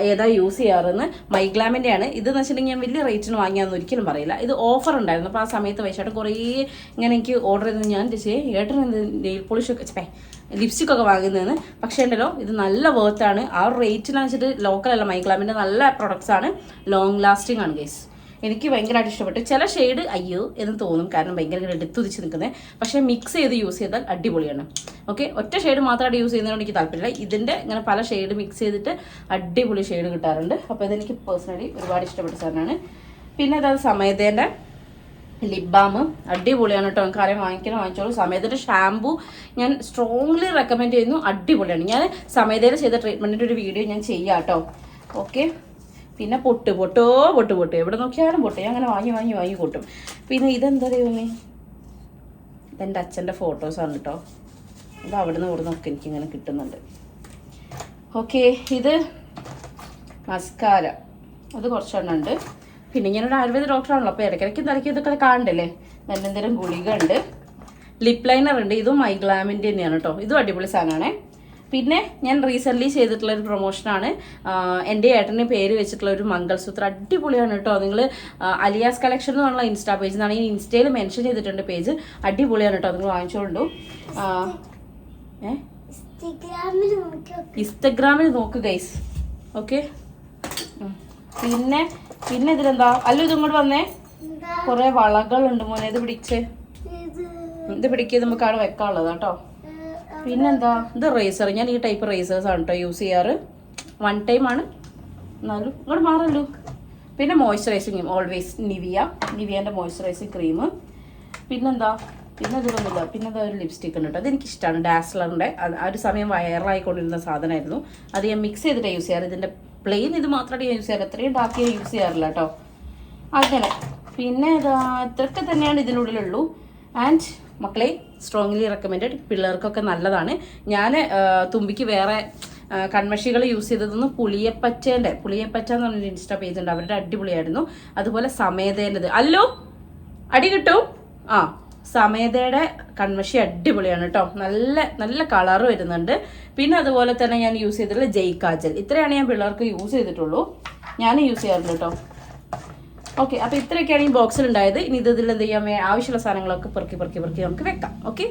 ഏതാ യൂസ് ചെയ്യാറെന്ന്. മൈഗ്ലാമിന്റെ ആണ്. ഇത് എന്ന് വെച്ചിട്ടുണ്ടെങ്കിൽ ഞാൻ വലിയ റേറ്റിന് വാങ്ങിയാന്ന് ഒരിക്കലും പറയില്ല. ഇത് ഓഫർ ഉണ്ടായിരുന്നു. അപ്പോൾ ആ സമയത്ത് വൈശാട്ട് കുറേ ഇങ്ങനെ എനിക്ക് ഓർഡർ ചെയ്ത് ഞാൻ ചേച്ചി ഏട്ടൻ നെയിൽ പോളിഷ് ഒക്കെ ലിപ്സ്റ്റിക് ഒക്കെ വാങ്ങുന്നതെന്ന്. പക്ഷേ ഉണ്ടല്ലോ ഇത് നല്ല വേർത്താണ് ആ റേറ്റിനാണെന്ന് റേറ്റിന് വെച്ചിട്ട് ലോക്കലല്ല മൈഗ്ലാമിന്റെ നല്ല പ്രൊഡക്ട്സ് ആണ്. ലോങ് ലാസ്റ്റിംഗ് ആണ് ഗൈസ് എനിക്ക് ഭയങ്കരമായിട്ട് ഇഷ്ടപ്പെട്ടു. ചില ഷെയ്ഡ് അയ്യോ എന്ന് തോന്നും. കാരണം ഭയങ്കര എടുത്തുതിച്ച് നിൽക്കുന്നത് പക്ഷേ മിക്സ് ചെയ്ത് യൂസ് ചെയ്താൽ അടിപൊളിയാണ്. ഓക്കെ ഒറ്റ ഷെയ്ഡ് മാത്രമായിട്ട് യൂസ് ചെയ്യുന്നതിനോട് എനിക്ക് താല്പര്യമില്ല. ഇതിന്റെ ഇങ്ങനെ പല ഷെയ്ഡ് മിക്സ് ചെയ്തിട്ട് അടിപൊളി ഷെയ്ഡ് കിട്ടാറുണ്ട്. അപ്പോൾ ഇതെനിക്ക് പേഴ്സണലി ഒരുപാട് ഇഷ്ടപ്പെട്ട സാധനമാണ്. പിന്നെ അതായത് സമയത്തേന്റെ ലിപ് ബാം അടിപൊളിയാണ് കേട്ടോ നമുക്ക് ആരെയും വാങ്ങിക്കണം വാങ്ങിച്ചോളൂ. സമയത്തിന്റെ ഷാമ്പു ഞാൻ സ്ട്രോങ്ലി റെക്കമെൻഡ് ചെയ്യുന്നു. അടിപൊളിയാണ്. ഞാൻ സമയത്തേൽ ചെയ്ത ട്രീറ്റ്മെന്റിന്റെ ഒരു വീഡിയോ ഞാൻ ചെയ്യാം കേട്ടോ ഓക്കെ പിന്നെ പൊട്ട് പൊട്ടോ പൊട്ട് പൊട്ട്. എവിടെ നോക്കിയാലും പൊട്ട്. അങ്ങനെ വാങ്ങി വാങ്ങി വാങ്ങി കൂട്ടും. പിന്നെ ഇതെന്താ ദൈവമേ? ഇതെന്റെ അച്ഛന്റെ ആണ് കേട്ടോ ഇത് അവിടെ നിന്ന് ഇവിടെ നിന്നൊക്കെ എനിക്കിങ്ങനെ കിട്ടുന്നുണ്ട്. ഓക്കെ ഇത് മസ്കാര അത് കുറച്ചെണ്ണം ഉണ്ട്. പിന്നെ ഞാനൊരു ആയുർവേദ ഡോക്ടറാണല്ലോ അപ്പോൾ ഇടയ്ക്കിടയ്ക്ക് തലയ്ക്ക് ഇതൊക്കെ കാണണ്ടല്ലേ? എന്തെങ്കിലും ഗുളിക ഉണ്ട്. ലിപ് ലൈനർ ഉണ്ട്. ഇതും മൈഗ്ലാമിന്റെ തന്നെയാണ് കേട്ടോ ഇതും അടിപൊളി സാധനമാണേ. പിന്നെ ഞാൻ റീസെന്റ്ലി ചെയ്തിട്ടുള്ള ഒരു പ്രൊമോഷനാണ് എന്റെ ഏട്ടന്റെ പേര് വെച്ചിട്ടുള്ള ഒരു മംഗൾസൂത്ര അടിപൊളിയാണ് കേട്ടോ. നിങ്ങൾ അലിയാസ് കളക്ഷൻ എന്ന് പറഞ്ഞുള്ള ഇൻസ്റ്റാ പേജ് എന്നാണ് ഈ ഇൻസ്റ്റയിൽ മെൻഷൻ ചെയ്തിട്ടുണ്ട് പേജ് അടിപൊളിയാണ് കേട്ടോ. നിങ്ങൾ വാങ്ങിച്ചോണ്ടു ഇൻസ്റ്റഗ്രാമിൽ നോക്കി ഗൈസ് ഓക്കെ പിന്നെ പിന്നെ ഇതിലെന്താ? അല്ല ഇതും കൂടെ വന്നേ. കുറെ വളകളുണ്ട് മോനെ. ഇത് പിടിച്ച് ഇത് ഇത് പിടിക്കുക നമുക്ക് അവിടെ വെക്കാനുള്ളത് കേട്ടോ. പിന്നെന്താ? ഇത് റേസർ ഞാൻ ഈ ടൈപ്പ് റേസേഴ്സ് ആണ് കേട്ടോ യൂസ് ചെയ്യാറ്. വൺ ടൈം ആണ്. എന്നാലും ഇങ്ങോട്ട് മാറല്ലോ പിന്നെ മോയ്സ്ചറൈസിങ് ഓൾവേസ് നിവിയ നിവിയന്റെ മോയ്സ്ചറൈസിങ് ക്രീം പിന്നെന്താ? പിന്നെ ഇതിലൊന്നുമില്ല. പിന്നെ അതൊരു ലിപ്സ്റ്റിക് ഉണ്ട് കേട്ടോ അതെനിക്ക് ഇഷ്ടമാണ് ഡാസ്ലറിന്റെ ആ ഒരു സമയം വയറായിക്കൊണ്ടിരുന്ന സാധനമായിരുന്നു അത് ഞാൻ മിക്സ് ചെയ്തിട്ട് യൂസ് ചെയ്യാറ്. ഇതിന്റെ പ്ലെയിൻ ഇത് മാത്രമായിട്ട് യൂസ് ചെയ്യാറ്. അത്രയും ഡാർക്ക് ഞാൻ യൂസ് ചെയ്യാറില്ല കേട്ടോ അങ്ങനെ. പിന്നെ ഇതാ ഇത്രയൊക്കെ തന്നെയാണ് ഇതിനുള്ളിലുള്ളൂ. ആൻഡ് മക്കളെ സ്ട്രോങ്ലി റെക്കമെൻഡഡ് പിള്ളേർക്കൊക്കെ നല്ലതാണ്. ഞാൻ തുമ്പിക്ക് വേറെ കൺമഷികൾ യൂസ് ചെയ്തതൊന്നും പുളിയപ്പച്ചേന്റെ പുളിയപ്പച്ച എന്ന് പറഞ്ഞൊരു ഇൻസ്റ്റാ പേജ് ഉണ്ട്. അവരുടെ അടിപൊളിയായിരുന്നു. അതുപോലെ സമേതേന്റെത്. അല്ലോ? അടി കിട്ടും? ആ സമേതയുടെ കൺമഷി അടിപൊളിയാണ് കേട്ടോ നല്ല നല്ല കളർ വരുന്നുണ്ട്. പിന്നെ അതുപോലെ തന്നെ ഞാൻ യൂസ് ചെയ്തിട്ടുള്ള ജയ് കാജൽ. ഇത്രയാണ് ഞാൻ പിള്ളേർക്ക് യൂസ് ചെയ്തിട്ടുള്ളൂ. ഞാൻ യൂസ് ചെയ്യാറുണ്ട് കേട്ടോ ഓക്കെ അപ്പൊ ഇത്രയൊക്കെയാണ് ഈ ബോക്സിൽ ഉണ്ടായത്. ഇനി ഇത് ഇതിൽ എന്ത് ചെയ്യാൻ ആവശ്യമുള്ള സാധനങ്ങളൊക്കെ പെറുക്കി പെറുക്കി പെറുക്കി നമുക്ക് വെക്കാം. ഓക്കെ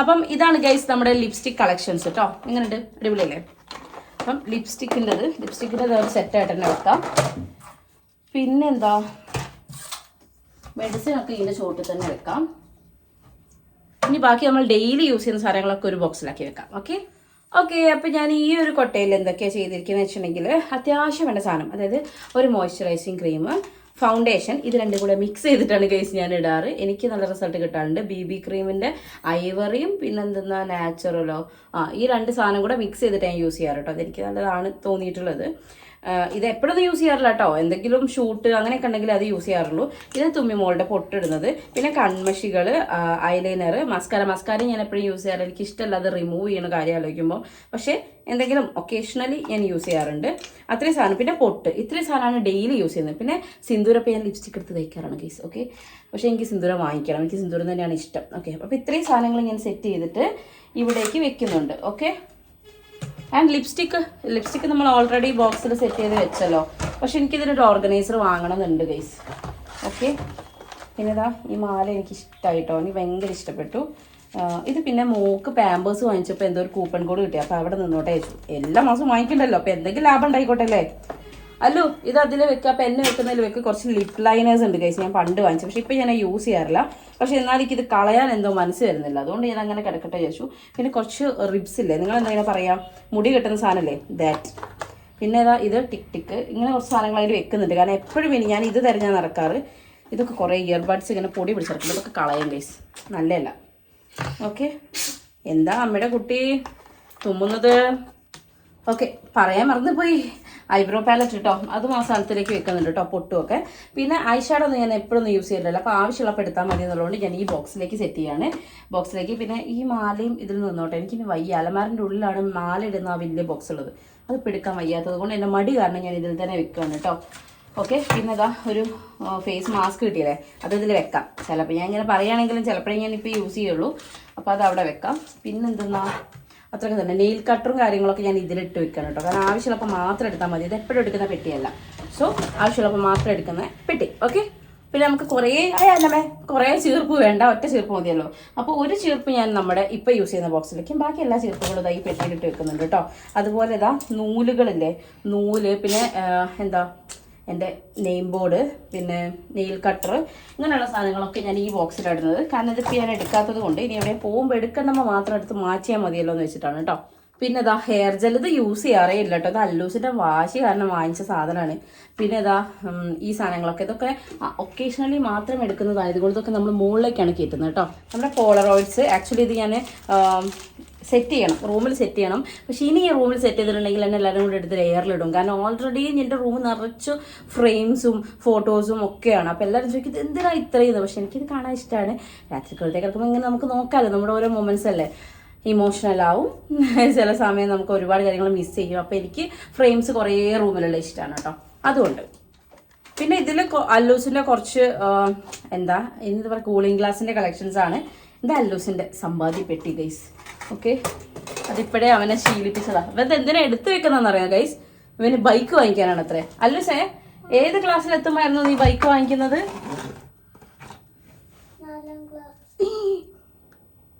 അപ്പം ഇതാണ് ഗൈസ് നമ്മുടെ ലിപ്സ്റ്റിക് കളക്ഷൻസ് കേട്ടോ എങ്ങനെയുണ്ട്? അടിപൊളിയല്ലേ? അപ്പം ലിപ്സ്റ്റിക്കിന്റെത് ലിപ്സ്റ്റിക്കിന്റെ ഒരു സെറ്റായിട്ട് തന്നെ വെക്കാം. പിന്നെന്താ? മെഡിസിൻ ഒക്കെ ഇതിന്റെ ചോട്ടിൽ തന്നെ വെക്കാം. ഇനി ബാക്കി നമ്മൾ ഡെയിലി യൂസ് ചെയ്യുന്ന സാധനങ്ങളൊക്കെ ഒരു ബോക്സിലാക്കി വെക്കാം. ഓക്കെ ഓക്കെ അപ്പം ഞാൻ ഈ ഒരു കൊട്ടയിൽ എന്തൊക്കെയാണ് ചെയ്തിരിക്കുന്നത് വെച്ചിട്ടുണ്ടെങ്കിൽ അത്യാവശ്യം വേണ്ട സാധനം അതായത് ഒരു മോയ്സ്ചറൈസിങ് ക്രീം ഫൗണ്ടേഷൻ ഇത് രണ്ടും കൂടെ മിക്സ് ചെയ്തിട്ടാണ് കേസ് ഞാൻ ഇടാറ്. എനിക്ക് നല്ല റിസൾട്ട് കിട്ടാറുണ്ട്. ബി ബി ക്രീമിന്റെ ഐവറിയും പിന്നെന്തെന്നാ നാച്ചുറലോ ആ ഈ രണ്ട് സാധനം കൂടെ മിക്സ് ചെയ്തിട്ട് ഞാൻ യൂസ് ചെയ്യാറ് കേട്ടോ അതെനിക്ക് നല്ലതാണ് തോന്നിയിട്ടുള്ളത്. ഇത് എപ്പോഴും യൂസ് ചെയ്യാറില്ല കേട്ടോ എന്തെങ്കിലും ഷൂട്ട് അങ്ങനെയൊക്കെ ഉണ്ടെങ്കിൽ അത് യൂസ് ചെയ്യാറുള്ളൂ. ഇത് തുമ്മി മോളുടെ പൊട്ടിടുന്നത്. പിന്നെ കൺമഷികൾ ഐലൈനർ മസ്കാര മസ്കാര ഞാൻ എപ്പോഴും യൂസ് ചെയ്യാറ്. എനിക്ക് ഇഷ്ടമല്ല അത് റിമൂവ് ചെയ്യുന്ന കാര്യം ആലോചിക്കുമ്പോൾ പക്ഷേ എന്തെങ്കിലും ഒക്കേഷണലി ഞാൻ യൂസ് ചെയ്യാറുണ്ട്. അത്രയും സാധനം. പിന്നെ പൊട്ട്. ഇത്രയും സാധനമാണ് ഡെയിലി യൂസ് ചെയ്യുന്നത്. പിന്നെ സിന്ദൂരപ്പം ഞാൻ ലിപ്സ്റ്റിക് എടുത്ത് തയ്ക്കാറാണ് കേസ് ഓക്കെ പക്ഷേ എനിക്ക് സിന്ദൂരം വാങ്ങിക്കണം. എനിക്ക് സിന്ദൂരം തന്നെയാണ് ഇഷ്ടം. ഓക്കെ അപ്പോൾ ഇത്രയും സാധനങ്ങൾ ഞാൻ സെറ്റ് ചെയ്തിട്ട് ഇവിടേക്ക് വെക്കുന്നുണ്ട്. ഓക്കെ ആൻഡ് ലിപ്സ്റ്റിക്ക് ലിപ്സ്റ്റിക്ക് നമ്മൾ ഓൾറെഡി ബോക്സിൽ സെറ്റ് ചെയ്ത് വെച്ചല്ലോ. പക്ഷെ എനിക്കിതിനൊരു ഓർഗനൈസർ വാങ്ങണമെന്നുണ്ട് ഗൈസ് ഓക്കെ പിന്നെ ഇതാ ഈ മാല എനിക്ക് ഇഷ്ടമായിട്ടോ എനിക്ക് ഭയങ്കര ഇഷ്ടപ്പെട്ടു. ഇത് പിന്നെ മൂക്ക് പാമ്പേഴ്സ് വാങ്ങിച്ചപ്പോൾ എന്തോ ഒരു കൂപ്പൺ കോഡ് കിട്ടി. അപ്പോൾ അവിടെ നിന്നോട്ടെ എല്ലാ മാസവും വാങ്ങിക്കണ്ടല്ലോ. അപ്പോൾ എന്തെങ്കിലും ലാഭം ഉണ്ടായിക്കോട്ടെ അല്ലേ? അല്ലോ ഇത് അതിൽ വെക്കുക പെന്ന് വെക്കുന്നതിൽ വെക്കുക കുറച്ച് ലിപ് ലൈനേഴ്സ് ഉണ്ട് കഴിച്ച് ഞാൻ പണ്ട് വാങ്ങിച്ചു. പക്ഷേ ഇപ്പം ഞാൻ യൂസ് ചെയ്യാറില്ല. പക്ഷേ എന്നാൽ എനിക്കിത് കളയാൻ എന്തോ മനസ്സ് വരുന്നില്ല. അതുകൊണ്ട് ഞാൻ അങ്ങനെ കിടക്കട്ടെ ചോദിച്ചു പിന്നെ കുറച്ച് റിബ്സ് ഇല്ലേ? നിങ്ങൾ എന്തെങ്കിലും പറയാം. മുടി കെട്ടുന്ന സാധനമല്ലേ ദാറ്റ് പിന്നെ ഏതാ ഇത് ടിക് ടിക്ക് ഇങ്ങനെ കുറച്ച് സാധനങ്ങൾ അതിൽ വെക്കുന്നുണ്ട്. കാരണം എപ്പോഴും ഇനി ഞാൻ ഇത് തിരഞ്ഞാൽ നടക്കാറ്. ഇതൊക്കെ കുറേ ഇയർബഡ്സ് ഇങ്ങനെ പൊടി പിടിച്ചെടുക്കും. ഇതൊക്കെ കളയും ഗൈസ് നല്ലതല്ല. ഓക്കെ എന്താ അമ്മയുടെ കുട്ടി? തുമ്മുന്നത്? ഓക്കെ പറയാൻ മറന്നുപോയി. ഐബ്രോ പാലറ്റ് കേട്ടോ അതും ആ സ്ഥലത്തിലേക്ക് വെക്കുന്നുണ്ട് കേട്ടോ പൊട്ടുമൊക്കെ പിന്നെ ഐഷാഡോ ഞാൻ എപ്പോഴൊന്നും യൂസ് ചെയ്തിട്ടില്ല അപ്പോൾ ആവശ്യമുള്ളപ്പോൾ എടുത്താൽ മതി എന്നുള്ളതുകൊണ്ട് ഞാൻ ഈ ബോക്സിലേക്ക് സെറ്റ് ചെയ്യാണ്. ബോക്സിലേക്ക് പിന്നെ ഈ മാലയും ഇതിൽ നിന്നോട്ടെ. എനിക്കിനി വയ്യ. അലമാരിന്റെ ഉള്ളിലാണ് മാല ഇടുന്ന ആ വലിയ ബോക്സ് ഉള്ളത്. അത് പിടിക്കാൻ വയ്യാത്തത് കൊണ്ട് എന്റെ മടി കാരണം ഞാൻ ഇതിൽ തന്നെ വെക്കുകയാണ് കേട്ടോ ഓക്കെ പിന്നെ ഇതാ ഒരു ഫേസ് മാസ്ക് കിട്ടിയല്ലേ? അത് ഇതിൽ വെക്കാം. ചിലപ്പോൾ ഞാൻ ഇങ്ങനെ പറയുകയാണെങ്കിലും ചിലപ്പോഴേ ഞാൻ ഇപ്പോൾ യൂസ് ചെയ്യുള്ളൂ. അപ്പോൾ അത് അവിടെ വെക്കാം. പിന്നെന്തെന്നാ? അത്രയൊക്കെ തന്നെ. നെയിൽ കട്ടറും കാര്യങ്ങളൊക്കെ ഞാൻ ഇതിലിട്ട് വെക്കണം കേട്ടോ. കാരണം ആവശ്യമുള്ളപ്പോൾ മാത്രം എടുത്താൽ മതി. ഇത് എപ്പോഴും എടുക്കുന്ന പെട്ടിയല്ല. സോ ആവശ്യമുള്ളപ്പോൾ മാത്രം എടുക്കുന്ന പെട്ടി. ഓക്കെ പിന്നെ നമുക്ക് കുറേ അല്ലേ കുറേ ചീർപ്പ് വേണ്ട. ഒറ്റ ചീർപ്പ് മതിയല്ലോ. അപ്പോൾ ഒരു ചീർപ്പ് ഞാൻ നമ്മുടെ ഇപ്പോൾ യൂസ് ചെയ്യുന്ന ബോക്സിലേക്കും ബാക്കി എല്ലാ ചീർപ്പുകളും ഇതായി പെട്ടിയിലിട്ട് വെക്കുന്നുണ്ട് കേട്ടോ. അതുപോലെ ഇതാ നൂലുകളില്ലേ? നൂൽ പിന്നെ എന്താ എന്റെ നെയിം ബോർഡ് പിന്നെ നെയിൽ കട്ടർ ഇങ്ങനെയുള്ള സാധനങ്ങളൊക്കെ ഞാൻ ഈ ബോക്സിലാണ് ഇടുന്നത്. കാരണം ഇതിപ്പോൾ ഞാൻ എടുക്കാത്തത് കൊണ്ട് ഇനി എവിടെ പോകുമ്പോൾ എടുക്കണ്ടപ്പോൾ മാത്രം എടുത്ത് മാറ്റിയാൽ മതിയല്ലോ എന്ന് വെച്ചിട്ടാണ് കേട്ടോ. പിന്നെ ഇതാ ഹെയർ ജെൽ ഇത് യൂസ് ചെയ്യാറേ ഇല്ല കേട്ടോ. ഇത് അല്ലൂസിന്റെ വാശി കാരണം വാങ്ങിച്ച സാധനമാണ് പിന്നെ ഇതാ ഈ സാധനങ്ങളൊക്കെ ഇതൊക്കെ ഒക്കേഷണലി മാത്രം എടുക്കുന്നതായതുകൊണ്ട് ഇതൊക്കെ നമ്മൾ മുകളിലേക്കാണ് കയറ്റുന്നത് കേട്ടോ. നമ്മുടെ പോളറോയിഡ്സ് ആക്ച്വലി ഇത് ഞാൻ സെറ്റ് ചെയ്യണം റൂമിൽ സെറ്റ് ചെയ്യണം. പക്ഷേ ഇനി ഈ റൂമിൽ സെറ്റ് ചെയ്തിട്ടുണ്ടെങ്കിൽ എന്നെ എല്ലാവരും കൂടെ എടുത്ത് ലെയറിലിടും കാരണം ഓൾറെഡി എന്റെ റൂം നിറച്ച് ഫ്രെയിംസും ഫോട്ടോസും ഒക്കെയാണ്. അപ്പോൾ എല്ലാവരും ചോദിക്കും ഇത് എന്തിനാണ് ഇത്രയും പക്ഷെ എനിക്കിത് കാണാൻ ഇഷ്ടമാണ് രാത്രിക്കുളത്തേക്ക് കിടക്കുമ്പോൾ ഇങ്ങനെ നമുക്ക് നോക്കാമല്ലോ നമ്മുടെ ഓരോ മൊമെന്റ്സ് അല്ലേ? ഇമോഷണൽ ആവും. [LAUGHS] ചില സമയം നമുക്ക് ഒരുപാട് കാര്യങ്ങൾ മിസ് ചെയ്യും. അപ്പോൾ എനിക്ക് ഫ്രെയിംസ് കുറേ റൂമിലുള്ള ഇഷ്ടമാണ് കേട്ടോ. അതുകൊണ്ട്. പിന്നെ ഇതിൽ അല്ലൂസിന്റെ കുറച്ച് എന്താ? ഇന്നിത് പറയുക കൂളിംഗ് ഗ്ലാസിന്റെ കളക്ഷൻസ് ആണ്. ഇത് അല്ലൂസിന്റെ സമ്പാദ്യ പെട്ടി ഗൈസ് ഓക്കെ അതിപ്പോഴേ അവനെ ശീലിപ്പിച്ചതാ. ഇവത് എന്തിനാ എടുത്തു വെക്കുന്നതെന്ന് അറിയാം ഗൈസ് ഇവന് ബൈക്ക് വാങ്ങിക്കാനാണ് അത്രേ അല്ലൂസേ ഏത് ക്ലാസ്സിൽ എത്തുമായിരുന്നു നീ ബൈക്ക് വാങ്ങിക്കുന്നത്?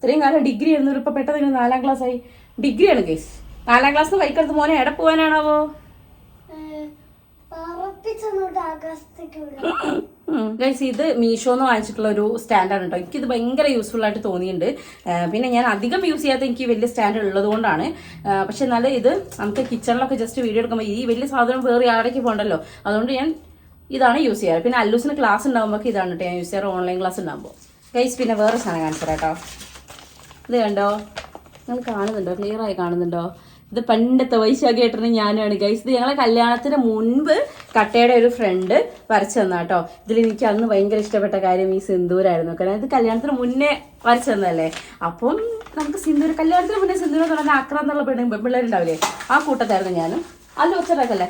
ഇത്രയും കാലം ഡിഗ്രി ആയിരുന്നു ഇപ്പൊ പെട്ടെന്ന് നാലാം ക്ലാസ് ആയി. ഡിഗ്രിയാണ് ഗൈസ് നാലാം ക്ലാസ് ബൈക്ക് എടുത്ത് മോനെ എവിടെ പോകാനാണാവോ? ആകാശത്തേക്ക് [COUGHS] ഗൈസ് ഇത് മീഷോന്ന് വാങ്ങിച്ചിട്ടുള്ള ഒരു സ്റ്റാൻഡാണ് കേട്ടോ എനിക്കിത് ഭയങ്കര യൂസ്ഫുൾ ആയിട്ട് തോന്നിയിട്ടുണ്ട് പിന്നെ ഞാൻ അധികം യൂസ് ചെയ്യാത്ത എനിക്ക് വലിയ സ്റ്റാൻഡ് ഉള്ളത് കൊണ്ടാണ്. പക്ഷെ എന്നാലും ഇത് നമുക്ക് കിച്ചണിലൊക്കെ ജസ്റ്റ് വീഡിയോ എടുക്കുമ്പോൾ ഈ വലിയ സാധനം വേറെ ആടേക്ക് പോകണ്ടല്ലോ അതുകൊണ്ട് ഞാൻ ഇതാണ് യൂസ് ചെയ്യാറ്. പിന്നെ അല്ലൂസിന് ക്ലാസ് ഉണ്ടാകുമ്പോൾ ഇതാണ് കേട്ടോ ഞാൻ യൂസ് ചെയ്യാറ് ഓൺലൈൻ ക്ലാസ് ഉണ്ടാകുമ്പോൾ ഗൈസ് പിന്നെ വേറെ സാധനം കാണിച്ചു കേട്ടോ ഇത് കണ്ടോ? നിങ്ങൾ കാണുന്നുണ്ടോ? ക്ലിയർ ആയി കാണുന്നുണ്ടോ? ഇത് പണ്ടത്തെ വൈശാഖേട്ടനും ഞാനാണ് ഗൈസ് ഇത് ഞങ്ങളെ കല്യാണത്തിന് മുൻപ് കട്ടയുടെ ഒരു ഫ്രണ്ട് വരച്ചു തന്ന കേട്ടോ ഇതിൽ എനിക്ക് അന്ന് ഭയങ്കര ഇഷ്ടപ്പെട്ട കാര്യം ഈ സിന്ദൂരായിരുന്നു കാരണം ഇത് കല്യാണത്തിന് മുന്നേ വരച്ചു തന്നല്ലേ അപ്പം നമുക്ക് സിന്ദൂർ കല്യാണത്തിന് മുന്നേ സിന്ദൂർ പറഞ്ഞാൽ ആക്ര എന്നുള്ള പെണ്ണു പിള്ളേരുണ്ടാവില്ലേ ആ കൂട്ടത്തായിരുന്നു ഞാനും. അല്ല ഒച്ചടാക്കല്ലേ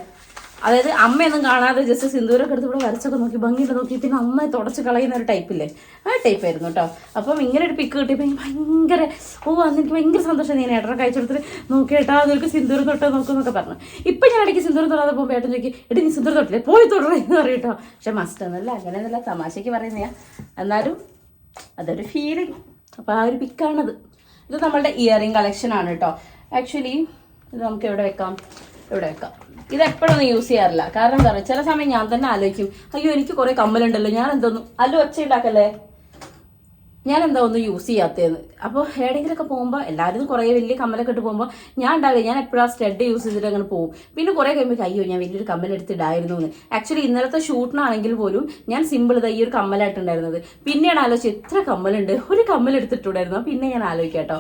അതായത് അമ്മയൊന്നും കാണാതെ ജസ്റ്റ് സിന്ദൂരൊക്കെ എടുത്ത് ഇവിടെ വരച്ചൊക്കെ നോക്കി ഭംഗിയിട്ട് നോക്കി പിന്നെ അമ്മ തുടച്ച് കളയുന്ന ഒരു ടൈപ്പില്ലേ ആ ടൈപ്പായിരുന്നു കേട്ടോ. അപ്പം ഇങ്ങനെ ഒരു പിക്ക് കിട്ടിയപ്പോൾ എനിക്ക് ഭയങ്കര ഓ അന്ന് എനിക്ക് ഭയങ്കര സന്തോഷം ഞാൻ ഏട്ടനെ കഴിച്ചെടുത്തിട്ട് നോക്കി ഏട്ടാ നിനക്ക് സിന്ദൂരം തൊട്ടോ നോക്കുന്നൊക്കെ പറഞ്ഞു. ഇപ്പം ഞാൻ ഇടയ്ക്ക് സിന്ദൂരം തൊടാതെ പോകുമ്പോൾ ഏട്ടൻ ചോദിക്കും എടി നീ സിന്ദൂരം തൊട്ടില്ലേ? പോയി തൊടറേ എന്ന് പറയും കേട്ടോ. പക്ഷെ മസ്റ്റ് ഒന്നല്ല അങ്ങനെയൊന്നുമല്ല തമാശയ്ക്ക് പറയുന്നതാ എന്നാലും അതൊരു ഫീലിംഗ് അപ്പോൾ ആ ഒരു പിക്കാണത് ഇത് നമ്മളുടെ ഇയറിംഗ് കളക്ഷൻ ആണ് കേട്ടോ. ആക്ച്വലി ഇത് നമുക്ക് എവിടെ വെക്കാം? ഇവിടെ വെക്കാം? ഇത് എപ്പോഴൊന്നും യൂസ് ചെയ്യാറില്ല. കാരണം എന്താ പറയുക ചില സമയം ഞാൻ തന്നെ ആലോചിക്കും അയ്യോ എനിക്ക് കുറെ കമ്മലുണ്ടല്ലോ ഞാൻ എന്തോന്നു അല്ല ഒച്ച ഉണ്ടാക്കല്ലേ? ഞാൻ എന്താ ഒന്നും യൂസ് ചെയ്യാത്തതെന്ന്. അപ്പോൾ എവിടെയെങ്കിലൊക്കെ പോകുമ്പോൾ എല്ലാവരും കുറേ വലിയ കമ്മലൊക്കെ ഇട്ട് പോകുമ്പോൾ ഞാൻ ഉണ്ടാവില്ല. ഞാൻ എപ്പോഴും ആ സ്റ്റഡ് യൂസ് ചെയ്തിട്ട് അങ്ങനെ പോകും. പിന്നെ കുറേ കഴിയുമ്പോൾ അയ്യോ ഞാൻ വലിയൊരു കമ്മൽ കമ്മലെടുത്തിടായിരുന്നു എന്ന്. ആക്ച്വലി ഇന്നലത്തെ ഷൂട്ടിനാണെങ്കിൽ പോലും ഞാൻ സിമ്പിൾ ഇതാ ഈ ഒരു കമ്മലായിട്ടുണ്ടായിരുന്നത് പിന്നെയാണ് ആലോചിച്ചത് എത്ര കമ്മലുണ്ട് ഒരു കമ്മൽ എടുത്തിട്ടുണ്ടായിരുന്നു. പിന്നെ ഞാൻ ആലോചിക്കാം കേട്ടോ.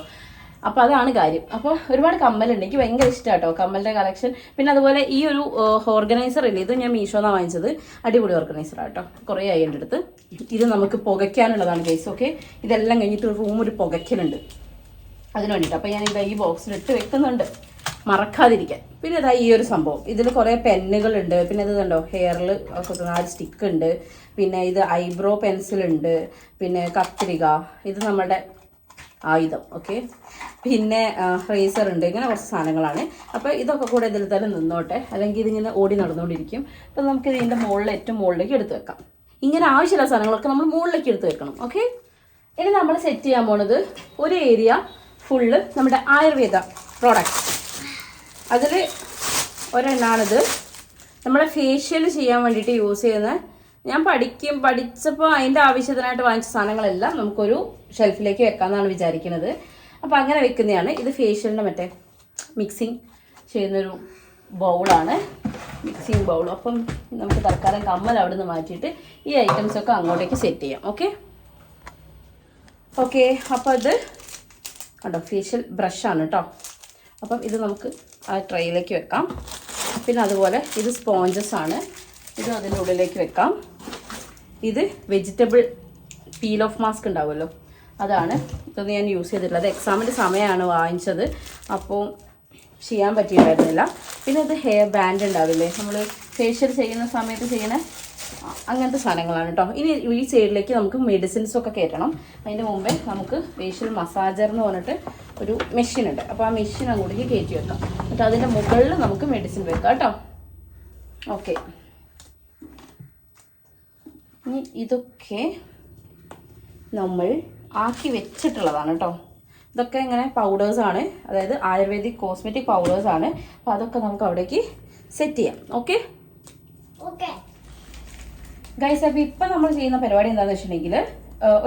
അപ്പോൾ അതാണ് കാര്യം. അപ്പോൾ ഒരുപാട് കമ്മലുണ്ട്. എനിക്ക് ഭയങ്കര ഇഷ്ടമാണ് കേട്ടോ കമ്മലിന്റെ കളക്ഷൻ പിന്നെ അതുപോലെ ഈ ഒരു ഓർഗനൈസർ ഇല്ലേ ഇത് ഞാൻ മീഷോന്നാണ് വാങ്ങിച്ചത്. അടിപൊളി ഓർഗനൈസറാണ് കേട്ടോ കുറേ ആയി എന്റെ അടുത്ത്. ഇത് നമുക്ക് പുകയ്ക്കാനുള്ളതാണ് കേസ് ഓക്കെ ഇതെല്ലാം കഴിഞ്ഞിട്ട് റൂം ഒരു പുകയ്ക്കലുണ്ട്. അതിന് വേണ്ടിയിട്ട് അപ്പോൾ ഞാൻ ഇതാ ഈ ബോക്സിൽ ഇട്ട് വെക്കുന്നുണ്ട്. മറക്കാതിരിക്കാൻ. പിന്നെ ഇതാ ഈ ഒരു സംഭവം. ഇതിൽ കുറേ പെന്നുകളുണ്ട്. പിന്നെ ഇത് കണ്ടോ? ഹെയറിൽ നാല് സ്റ്റിക്ക് ഉണ്ട്. പിന്നെ ഇത് ഐബ്രോ പെൻസിൽ ഉണ്ട്. പിന്നെ കത്രിക. ഇത് നമ്മുടെ ആയുധം ഓക്കെ പിന്നെ റേസർ ഉണ്ട് ഇങ്ങനെ കുറച്ച് സാധനങ്ങളാണ്. അപ്പോൾ ഇതൊക്കെ കൂടെ ഇതിൽ തന്നെ നിന്നോട്ടെ അല്ലെങ്കിൽ ഇതിങ്ങനെ ഓടി നടന്നുകൊണ്ടിരിക്കും. അപ്പോൾ നമുക്ക് ഇതിന്റെ മുകളിൽ ഏറ്റവും മുകളിലേക്ക് എടുത്ത് വെക്കാം. ഇങ്ങനെ ആവശ്യമുള്ള സാധനങ്ങളൊക്കെ നമ്മൾ മുകളിലേക്ക് എടുത്ത് വെക്കണം ഓക്കെ ഇനി നമ്മൾ സെറ്റ് ചെയ്യാൻ പോണത് ഒരു ഏരിയ ഫുള്ള് നമ്മുടെ ആയുർവേദ പ്രോഡക്റ്റ് അതിൽ ഒരെണ്ണാണിത്. നമ്മളെ ഫേഷ്യൽ ചെയ്യാൻ വേണ്ടിയിട്ട് യൂസ് ചെയ്യുന്ന ഞാൻ പഠിക്കും പഠിച്ചപ്പോൾ അതിന്റെ ആവശ്യത്തിനായിട്ട് വാങ്ങിച്ച സാധനങ്ങളെല്ലാം നമുക്കൊരു ഷെൽഫിലേക്ക് വെക്കാമെന്നാണ് വിചാരിക്കുന്നത്. അപ്പോൾ അങ്ങനെ വെക്കുന്നതാണ്. ഇത് ഫേഷ്യലിന്റെ മറ്റേ മിക്സിങ് ചെയ്യുന്നൊരു ബൗളാണ്. മിക്സിങ് ബൗൾ അപ്പം നമുക്ക് തൽക്കാലം കമ്മൽ അവിടെ നിന്ന് മാറ്റിയിട്ട് ഈ ഐറ്റംസ് ഒക്കെ അങ്ങോട്ടേക്ക് സെറ്റ് ചെയ്യാം. ഓക്കെ ഓക്കെ അപ്പോൾ ഇത് കണ്ടോ? ഫേഷ്യൽ ബ്രഷാണ് കേട്ടോ അപ്പം ഇത് നമുക്ക് ആ ട്രേയിലേക്ക് വെക്കാം. പിന്നെ അതുപോലെ ഇത് സ്പോഞ്ചസ് ആണ്. ഇത് അതിന്റെ ഉള്ളിലേക്ക് വെക്കാം. ഇത് വെജിറ്റബിൾ പീൽ ഓഫ് മാസ്ക് ഉണ്ടാവുമല്ലോ. അതാണ് ഇതൊന്നും ഞാൻ യൂസ് ചെയ്തിട്ടുള്ളത്. എക്സാമിന്റെ സമയമാണ് വാങ്ങിച്ചത്. അപ്പോൾ ചെയ്യാൻ പറ്റിയിട്ടുണ്ടായിരുന്നില്ല. പിന്നെ ഇത് ഹെയർ ബാൻഡ് ഉണ്ടാവില്ലേ? നമ്മൾ ഫേഷ്യൽ ചെയ്യുന്ന സമയത്ത് ചെയ്യുന്ന അങ്ങനത്തെ സാധനങ്ങളാണ് കേട്ടോ. ഇനി ഈ സൈഡിലേക്ക് നമുക്ക് മെഡിസിൻസ് ഒക്കെ കയറ്റണം. അതിന്റെ മുമ്പേ നമുക്ക് ഫേഷ്യൽ മസാജർ എന്ന് പറഞ്ഞിട്ട് ഒരു മെഷീൻ ഉണ്ട്. അപ്പോൾ ആ മെഷീൻ അങ്ങോട്ടേക്ക് കയറ്റി വെക്കാം. എന്നിട്ട് അതിന്റെ മുകളിൽ നമുക്ക് മെഡിസിൻ വെക്കാം കേട്ടോ. ഓക്കെ ഇനി ഇതൊക്കെ നമ്മൾ ആക്കി വെച്ചിട്ടുള്ളതാണ് കേട്ടോ ഇതൊക്കെ ഇങ്ങനെ പൗഡേഴ്സാണ് ആണ്. അതായത് ആയുർവേദിക് കോസ്മെറ്റിക് പൗഡേഴ്സാണ് ആണ്. അപ്പോൾ അതൊക്കെ നമുക്ക് അവിടേക്ക് സെറ്റ് ചെയ്യാം. ഓക്കെ ഓക്കെ ഗൈസ് അപ്പോൾ ഇപ്പം നമ്മൾ ചെയ്യുന്ന പരിപാടി എന്താണെന്ന് വെച്ചിട്ടുണ്ടെങ്കിൽ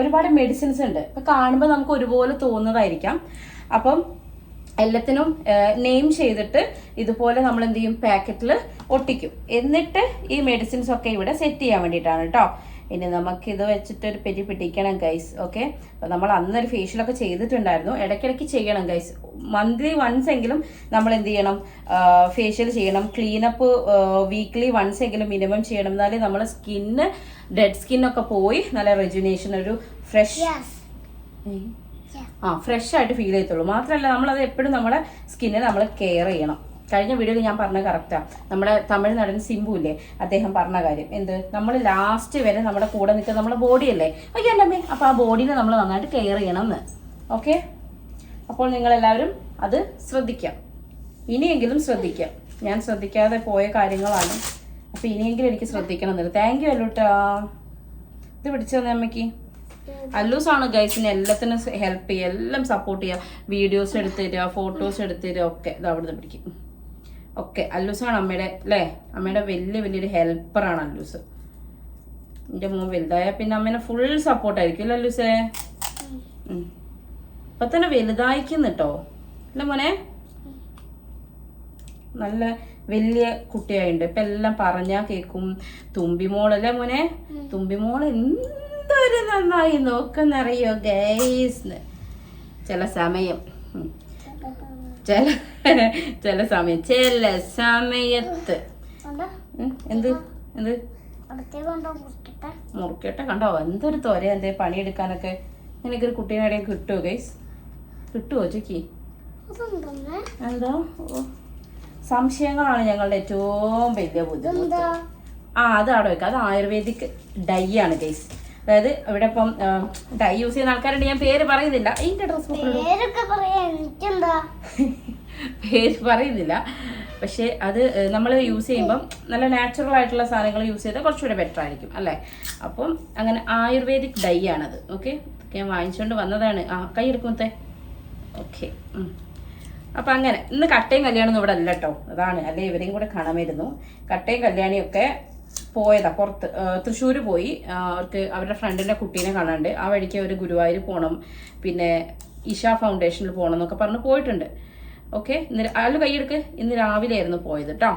ഒരുപാട് മെഡിസിൻസ് ഉണ്ട്. ഇപ്പം കാണുമ്പോൾ നമുക്ക് ഒരുപോലെ തോന്നുന്നതായിരിക്കാം. അപ്പം എല്ലാത്തിനും നെയിം ചെയ്തിട്ട് ഇതുപോലെ നമ്മൾ എന്ത് ചെയ്യും? പാക്കറ്റിൽ ഒട്ടിക്കും. എന്നിട്ട് ഈ മെഡിസിൻസ് ഒക്കെ ഇവിടെ സെറ്റ് ചെയ്യാൻ വേണ്ടിയിട്ടാണ് കേട്ടോ ഇനി നമുക്കിത് ഇത് വെച്ചിട്ട് ഒരു പെരി പിടിക്കണം ഗൈസ് ഓക്കെ അപ്പോൾ നമ്മൾ അന്നൊരു ഫേഷ്യലൊക്കെ ചെയ്തിട്ടുണ്ടായിരുന്നു. ഇടയ്ക്കിടയ്ക്ക് ചെയ്യണം ഗൈസ് മന്ത്ലി വൺസ് എങ്കിലും നമ്മൾ എന്ത് ചെയ്യണം? ഫേഷ്യൽ ചെയ്യണം. ക്ലീനപ്പ് വീക്ക്ലി വൺസ് എങ്കിലും മിനിമം ചെയ്യണം. എന്നാലേ നമ്മളെ സ്കിന്ന് ഡെഡ് സ്കിന്നൊക്കെ പോയി നല്ല റെജുനേഷൻ ഒരു ഫ്രഷ് ആ ഫ്രഷ് ആയിട്ട് ഫീൽ ചെയ്യത്തുള്ളൂ. മാത്രമല്ല നമ്മളത് എപ്പോഴും നമ്മളെ സ്കിന്നെ നമ്മൾ കെയർ ചെയ്യണം. കഴിഞ്ഞ വീഡിയോയിൽ ഞാൻ പറഞ്ഞ കറക്റ്റാ നമ്മുടെ തമിഴ് നടൻ സിംബു ഇല്ലേ? അദ്ദേഹം പറഞ്ഞ കാര്യം. എന്ത്? നമ്മൾ ലാസ്റ്റ് വരെ നമ്മുടെ കൂടെ നിൽക്കുന്ന നമ്മുടെ ബോഡിയല്ലേ അല്ലേ? എന്റെ അമ്മേ അപ്പോൾ ആ ബോഡിനെ നമ്മൾ നന്നായിട്ട് കെയർ ചെയ്യണം എന്ന് ഓക്കെ അപ്പോൾ നിങ്ങളെല്ലാവരും അത് ശ്രദ്ധിക്കാം. ഇനിയെങ്കിലും ശ്രദ്ധിക്കാം. ഞാൻ ശ്രദ്ധിക്കാതെ പോയ കാര്യങ്ങളാണ്. അപ്പോൾ ഇനിയെങ്കിലും എനിക്ക് ശ്രദ്ധിക്കണം എന്നില്ല താങ്ക് യു അല്ലൂട്ടാ. ഇത് പിടിച്ചു തന്നെ അമ്മയ്ക്ക്? അല്ലൂസ് ആണ് ഗൈസിനെ എല്ലാത്തിനും ഹെൽപ്പ് ചെയ്യുക എല്ലാം സപ്പോർട്ട് ചെയ്യുക. വീഡിയോസ് എടുത്തു തരിക ഫോട്ടോസ് എടുത്തു തരിക ഒക്കെ. ഇത് അവിടുന്ന് പിടിക്കും. ഒക്കെ അല്ലൂസാണ് അമ്മയുടെ അല്ലേ? അമ്മയുടെ വലിയ വലിയൊരു ഹെൽപ്പറാണ് അല്ലൂസ്. എന്റെ മോൻ വലുതായ പിന്നെ അമ്മേനെ ഫുൾ സപ്പോർട്ടായിരിക്കും അല്ലേ അല്ലൂസേ. ഇപ്പൊ തന്നെ വലുതായിക്കുന്നു കേട്ടോ അല്ലേ മോനെ? നല്ല വലിയ കുട്ടിയായിട്ടുണ്ട് ഇപ്പൊ എല്ലാം പറഞ്ഞാ കേക്കും. തുമ്പിമോളല്ലേ മോനെ? തുമ്പിമോൾ എന്തൊരു നന്നായി നോക്കുന്നറിയോ ഗൈസ് ചില സമയം. ചില ചില സമയം ചില സമയത്ത്. എന്ത്? എന്ത്? മുറുക്കിട്ട? കൊണ്ടോ? എന്തൊരു തോര എന്തേ പണിയെടുക്കാനൊക്കെ. നിനക്കൊരു കുട്ടീനെ എവിടെയും കിട്ടുമോ ഗൈസ് കിട്ടുമോ ചോക്കി എന്താ. സംശയങ്ങളാണ് ഞങ്ങളുടെ ഏറ്റവും വലിയ ബുദ്ധിമുട്ട്. ആ അത് അത് ആയുർവേദിക് ഡൈ ആണ് ഗൈസ് അതായത് ഇവിടെ ഇപ്പം ഡൈ യൂസ് ചെയ്യുന്ന ആൾക്കാരുണ്ട്. ഞാൻ പേര് പറയുന്നില്ല. എന്റെ ഡ്രസ് [LAUGHS] പേര് പറയുന്നില്ല. പക്ഷേ അത് നമ്മൾ യൂസ് ചെയ്യുമ്പം നല്ല നാച്ചുറൽ ആയിട്ടുള്ള സാധനങ്ങൾ യൂസ് ചെയ്താൽ കുറച്ചുകൂടെ ബെറ്റർ ആയിരിക്കും അല്ലേ? അപ്പം അങ്ങനെ ആയുർവേദിക് ഡൈ ആണത്. ഓക്കെ ഞാൻ വാങ്ങിച്ചുകൊണ്ട് വന്നതാണ്. ആ കൈ എടുക്കുമത്തെ? ഓക്കെ അപ്പം അങ്ങനെ ഇന്ന് കട്ടയും കല്യാണമൊന്നും ഇവിടെ അല്ല കേട്ടോ അതാണ്. അല്ലെ? ഇവരെയും കൂടെ കാണാമായിരുന്നു. കട്ടയും കല്യാണിയും ഒക്കെ പോയതാ. പുറത്ത് തൃശ്ശൂർ പോയി. അവർക്ക് അവരുടെ ഫ്രണ്ടിന്റെ കുട്ടീനെ കാണാണ്ട് ആ വഴിക്ക് അവർ ഗുരുവായൂർ പോകണം പിന്നെ ഇഷ ഫൗണ്ടേഷനിൽ പോകണം എന്നൊക്കെ പറഞ്ഞ് പോയിട്ടുണ്ട്. ഓക്കെ? ഇന്ന് അയാൾ കൈയെടുക്ക്. ഇന്ന് രാവിലെ ആയിരുന്നു പോയത് കേട്ടോ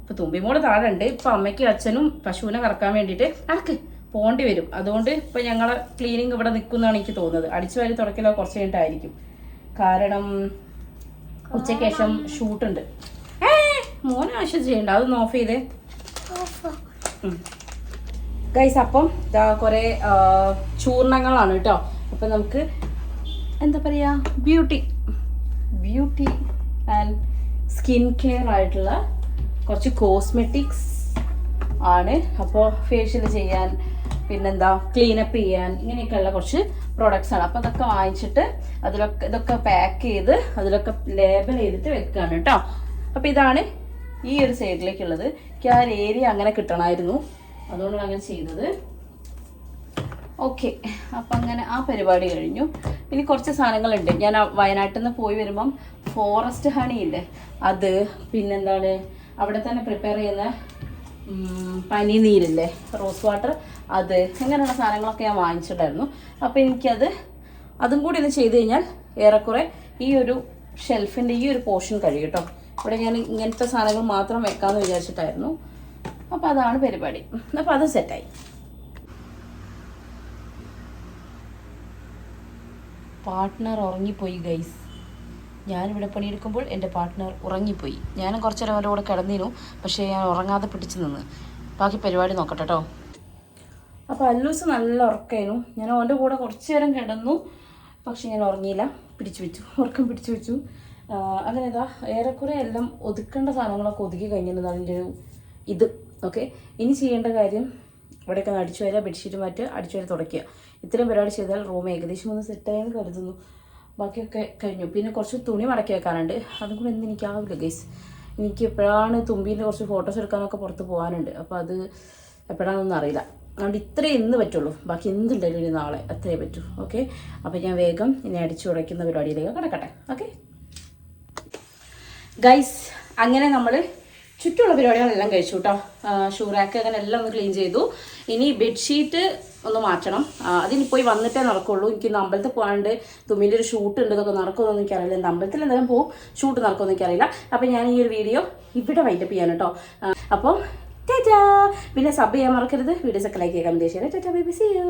ഇപ്പൊ തുമ്പിമോൾ താഴെ ഉണ്ട് ഇപ്പൊ അമ്മയ്ക്കും അച്ഛനും പശുവിനെ കറക്കാൻ വേണ്ടിയിട്ട് അടക്ക് പോകേണ്ടി വരും. അതുകൊണ്ട് ഇപ്പം ഞങ്ങൾ ക്ലീനിങ് ഇവിടെ നിൽക്കുന്നതാണ് എനിക്ക് തോന്നുന്നത്. അടിച്ചു വാരി തുടക്കലോ കുറച്ച് കഴിഞ്ഞിട്ടായിരിക്കും. കാരണം ഉച്ചയ്ക്ക് ശേഷം ഷൂട്ടുണ്ട്. ഏ മോനെ ആവശ്യം ചെയ്യണ്ട. അതൊന്ന് ഓഫ് ചെയ്തേ. ഓഫ്. ഗൈസ് അപ്പം ഇതാ കുറേ ചൂർണങ്ങളാണ് കേട്ടോ അപ്പം നമുക്ക് എന്താ പറയുക beauty beauty and skin care ആയിട്ടുള്ള കുറച്ച് കോസ്മെറ്റിക്സ് ആണ്. അപ്പോൾ ഫേഷ്യൽ ചെയ്യാൻ പിന്നെന്താ ക്ലീനപ്പ് ചെയ്യാൻ ഇങ്ങനെയൊക്കെയുള്ള കുറച്ച് പ്രോഡക്ട്സ് ആണ്. അപ്പോൾ അതൊക്കെ വാങ്ങിച്ചിട്ട് അതിലൊക്കെ ഇതൊക്കെ പാക്ക് ചെയ്ത് അതിലൊക്കെ ലേബൽ ചെയ്തിട്ട് വെക്കുകയാണ് കേട്ടോ അപ്പോൾ ഇതാണ് ഈ ഒരു സൈഡിലേക്കുള്ളത് എനിക്ക് ആ ഏരിയ അങ്ങനെ കിട്ടണമായിരുന്നു. അതുകൊണ്ടാണ് അങ്ങനെ ചെയ്തത്. ഓക്കെ. അപ്പം അങ്ങനെ ആ പരിപാടി കഴിഞ്ഞു. ഇനി കുറച്ച് സാധനങ്ങളുണ്ട്. ഞാൻ വയനാട്ടിൽ നിന്ന് പോയി വരുമ്പം ഫോറസ്റ്റ് ഹണി ഇല്ലേ? അത് പിന്നെന്താണ്? അവിടെ തന്നെ പ്രിപ്പയർ ചെയ്യുന്ന പനി പനിനീരില്ലേ? റോസ് വാട്ടർ അത് ഇങ്ങനെയുള്ള സാധനങ്ങളൊക്കെ ഞാൻ വാങ്ങിച്ചിട്ടുണ്ടായിരുന്നു. അപ്പോൾ എനിക്കത് അതും കൂടി ഒന്ന് ചെയ്ത് കഴിഞ്ഞാൽ ഏറെക്കുറെ ഈ ഒരു ഷെൽഫിന്റെ ഈ ഒരു പോർഷൻ കഴിയും കേട്ടോ. ഇവിടെ ഞാൻ ഇങ്ങനത്തെ സാധനങ്ങൾ മാത്രം വെക്കാമെന്ന് വിചാരിച്ചിട്ടായിരുന്നു. അപ്പോൾ അതാണ് പരിപാടി. അപ്പോൾ അത് സെറ്റായി. പാർട്ട്ണർ ഉറങ്ങിപ്പോയി ഗൈസ്. ഞാനിവിടെ പണിയെടുക്കുമ്പോൾ എന്റെ പാർട്ട്ണർ ഉറങ്ങിപ്പോയി. ഞാനും കുറച്ച് നേരം അവരുടെ കൂടെ കിടന്നിരുന്നു. പക്ഷേ ഞാൻ ഉറങ്ങാതെ പിടിച്ചു നിന്ന്. ബാക്കി പരിപാടി നോക്കട്ടെ കേട്ടോ. അപ്പോൾ അല്ലൂസ് നല്ല ഉറക്കായിരുന്നു. ഞാൻ അവന്റെ കൂടെ കുറച്ച് നേരം കിടന്നു. പക്ഷേ ഞാൻ ഉറങ്ങിയില്ല. പിടിച്ചു വെച്ചു. ഉറക്കം പിടിച്ചു വെച്ചു. അങ്ങനെ ഇതാ ഏറെക്കുറെ എല്ലാം ഒതുക്കേണ്ട സാധനങ്ങളൊക്കെ ഒതുക്കി കഴിഞ്ഞിരുന്നതാണ് എന്റെ ഒരു ഇത്. ഓക്കെ ഇനി ചെയ്യേണ്ട കാര്യം ഇവിടെയൊക്കെ ഒന്ന് അടിച്ചു വരിക ബെഡ്ഷീറ്റ് മാറ്റി അടിച്ചു വരി തുടയ്ക്കുക. ഇത്രയും പരിപാടി ചെയ്താൽ റൂം ഏകദേശം ഒന്ന് സെറ്റായെന്ന് കരുതുന്നു. ബാക്കിയൊക്കെ കഴിഞ്ഞു. പിന്നെ കുറച്ച് തുണി മടക്കി വെക്കാനുണ്ട്. അതും കൂടെ ഇന്ന് എനിക്കാവില്ല ഗൈസ് എനിക്ക് എപ്പോഴാണ് തുമ്പീന്റെ കുറച്ച് ഫോട്ടോസ് എടുക്കാനൊക്കെ പുറത്ത് പോകാനുണ്ട്. അപ്പോൾ അത് എപ്പോഴാണെന്നൊന്നും അറിയില്ല. അതുകൊണ്ട് ഇത്രേ ഇന്ന് പറ്റുള്ളൂ. ബാക്കി എന്തുണ്ടെങ്കിലും ഇനി നാളെ അത്രേ പറ്റൂ. ഓക്കെ അപ്പോൾ ഞാൻ വേഗം ഇനി അടിച്ചു തുടയ്ക്കുന്ന പരിപാടിയിലേക്ക് കിടക്കട്ടെ. ഓക്കെ ഗൈസ് അങ്ങനെ നമ്മൾ ചുറ്റുമുള്ള പരിപാടികളെല്ലാം കഴിച്ചു കേട്ടോ ഷൂറാക്ക് അങ്ങനെ എല്ലാം ഒന്ന് ക്ലീൻ ചെയ്തു. ഇനി ബെഡ്ഷീറ്റ് ഒന്ന് മാറ്റണം. അതിന് പോയി വന്നിട്ടേ നടക്കുള്ളൂ. എനിക്ക് ഇന്ന് അമ്പലത്തിൽ പോകാണ്ട് തുമ്മിന്റെ ഒരു ഷൂട്ട് ഉണ്ട്. ഇതൊക്കെ നടക്കുമെന്നൊന്നും എനിക്കറിയില്ല. എന്താ അമ്പലത്തിൽ എന്തായാലും പോകും ഷൂട്ട് നടക്കുമെന്ന് എനിക്കറിയില്ല. അപ്പോൾ ഞാൻ ഈ ഒരു വീഡിയോ ഇവിടെ വൈൻഡപ്പ് ചെയ്യാൻ കേട്ടോ അപ്പോൾ ടാറ്റാ. പിന്നെ സബ് ചെയ്യാൻ മറക്കരുത്. വീഡിയോസൊക്കെ ലൈക്ക് ചെയ്യാൻ ദേശീയ tata bye bye see you